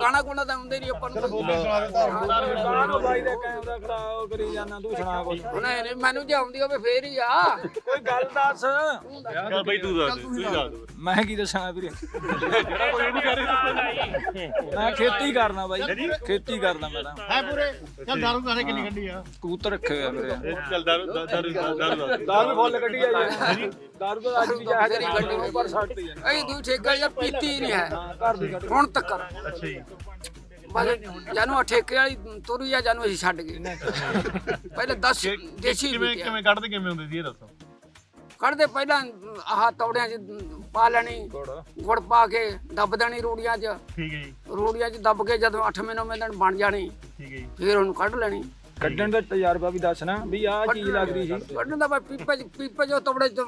ਗਾਣਾ ਗੁਣਾ ਤਾਂ ਹੁੰਦੇ ਨਹੀਂ ਆਪਾਂ ਨੂੰ ਬਾਈ ਦਾ ਕੈਮਰਾ ਖੜਾ ਕਰੀ ਜਾਣਾ ਤੂੰ ਸੁਣਾ ਕੁਝ ਨਹੀਂ ਨਹੀਂ ਮੈਨੂੰ ਜੇ ਆਉਂਦੀ ਹੋਵੇ ਫੇਰ ਹੀ ਆ ਕੋਈ ਗੱਲ ਦੱਸ ਚੱਲ ਬਈ ਤੂੰ ਦੱਸ ਦੇ, ਤੂੰ ਹੀ ਦੱਸ। ਦੇ ਮੈਂ ਕੀ ਦੱਸਾਂ ਵੀਰੇ? ਜਿਹੜਾ ਕੋਈ ਇਹ ਨਹੀਂ ਕਰ ਰਿਹਾ ਮੈਂ ਖੇਤੀ ਕਰਨਾ ਬਾਈ ਖੇਤੀ ਕਰਦਾ ਮੈਂ ਤਾਂ ਹੈ ਪੂਰੇ? ਚੱਲ ਦਾਰੂ ਗਾਣੇ ਕਿੰਨੀ ਗੱਡੀ ਆ। ਕਬੂਤਰ ਰੱਖੇ ਹੋਏ ਆ ਮੇਰੇ। ਚੱਲ ਦਾਰੂ ਦਾਰੂ ਦਾਰੂ ਫੁੱਲ ਕੱਢੀ ਆ ਜੀ ਦਾਰੂ ਤਾਂ ਅੱਜ ਵੀ ਜਾ ਕੇ ਗੱਡੀ ਪਰ ਛੱਡਤੀ ਹੈ ਇਹ ਦੂ ਠੇਕਾ ਜਾਂ ਪੀਤੀ ਨਹੀਂ ਹੈ। ਘਰ ਦੀ ਹੁਣ ਤੱਕ। ਅੱਛਾ ਜੀ। ਬਸ ਜਾਨੂੰ ਠੇਕੇ ਵਾਲੀ ਤੁਰੀ ਆ ਜਾਨੂੰ ਅਸੀਂ ਛੱਡ ਗਏ। ਪਹਿਲੇ 10 ਦੇਸੀ ਕਿਵੇਂ। ਕਿਵੇਂ ਕੱਢਦੇ ਕਿਵੇਂ ਹੁੰਦੇ ਸੀ ਇਹ ਦੱਸੋ? ਕੱਢਦੇ ਪਹਿਲਾਂ ਆਹ ਤੌੜਿਆਂ 'ਚ ਪਾ ਲੈਣੀ ਗੁੜ। ਪਾ ਕੇ ਦੱਬ ਦੇਣੀ ਰੂੜੀਆਂ 'ਚ। ਠੀਕ ਹੈ ਜੀ। ਰੂੜੀਆਂ 'ਚ ਦੱਬ ਕੇ ਜਦੋਂ 8ਵੇਂ 9ਵੇਂ ਦਿਨ ਬਣ ਜਾਣੀ ਠੀਕ ਹੈ ਜੀ। ਫਿਰ ਉਹਨੂੰ ਕੱਢ ਲੈਣੀ। ਕੱਢਣ ਦਾ ਤਜਰਬਾ ਵੀ ਦੱਸਣਾ ਵੀ ਆਹ ਚੀਜ਼ ਲੱਗਦੀ ਸੀ। ਕੱਢਣ ਦਾ ਪੀਪੇ 'ਚ ਪੀਪੇ 'ਚ ਤੌੜੇ 'ਚ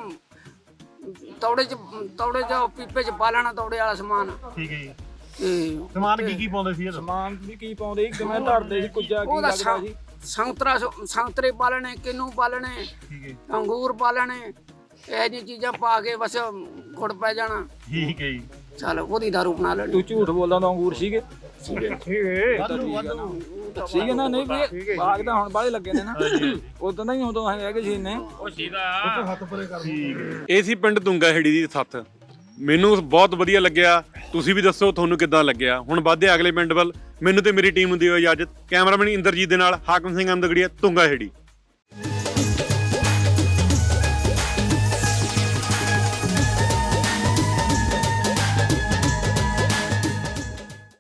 ਤੌੜੇ 'ਚ ਤੌੜੇ 'ਚ ਪੀਪੇ 'ਚ ਪਾ ਲੈਣਾ ਤੌੜੇ ਵਾਲਾ ਸਮਾਨ। ਠੀਕ ਹੈ ਜੀ। ਤੇ ਸਮਾਨ ਕੀ ਕੀ ਪਾਉਂਦੇ ਸੀ ਇਹ? ਦੱਸੋ ਸਮਾਨ ਵੀ ਕੀ ਪਾਉਂਦੇ ਸੀ? ਕਿਵੇਂ ਧਰਦੇ ਸੀ? ਕੁੱਜਾ ਕੀ ਉਹਦਾ ਲੱਗਦਾ ਸੀ ਸੰਤਰਾ ਸੰਤਰੇ ਪਾ ਲੈਣੇ ਕਿੰਨੂ ਪਾ ਲੈਣੇ ਠੀਕ ਹੈ ਅੰਗੂਰ ਪਾ ਲੈਣੇ ਇਹ ਜਿਹੀਆਂ ਚੀਜ਼ਾਂ ਪਾ ਕੇ ਬਸ ਗੁੜ ਪੈ ਜਾਣਾ। ਠੀਕ ਹੈ ਜੀ। ਚਲ ਉਹਦੀ ਦਾਰੂ ਬਣਾ ਲੈਣੀ। ਤੂੰ ਝੂਠ ਬੋਲਦਾ ਤਾਂ ਅੰਗੂਰ ਸੀਗੇ। ਸੀਗੇ। ਸੀਗੇ ਨਾ। ਨਹੀਂ ਵੀ ਬਾਗ ਤਾਂ ਹੁਣ ਬਾਹਲੇ ਲੱਗੇ ਨੇ ਨਾ। ਉਦੋਂ ਤਾਂ ਹੀ ਉਦੋਂ ਹੈਗੇ ਸੀ ਨੇ ਉਹ ਸੀਦਾ ਇਹ ਸੀ ਪਿੰਡ ਤੁੰਗਾਹੇੜੀ ਦੀ ਸੱਥ। ਮੈਨੂੰ ਬਹੁਤ ਵਧੀਆ ਲੱਗਿਆ। ਤੁਸੀਂ ਵੀ ਦੱਸੋ ਤੁਹਾਨੂੰ ਕਿੱਦਾਂ ਲੱਗਿਆ। ਹੁਣ ਵੱਧਦੇ ਅਗਲੇ ਪਿੰਡ ਵੱਲ। ਮੈਨੂੰ ਤੇ ਮੇਰੀ ਟੀਮ ਨੂੰ ਦਿਓ ਇਜਾਜ਼ਤ ਕੈਮਰਾਮੈਨ ਇੰਦਰਜੀਤ ਦੇ ਨਾਲ ਹਾਕਮ ਸਿੰਘ ਅੰਦਗੜੀਆ ਤੁੰਗਾਹੇੜੀ।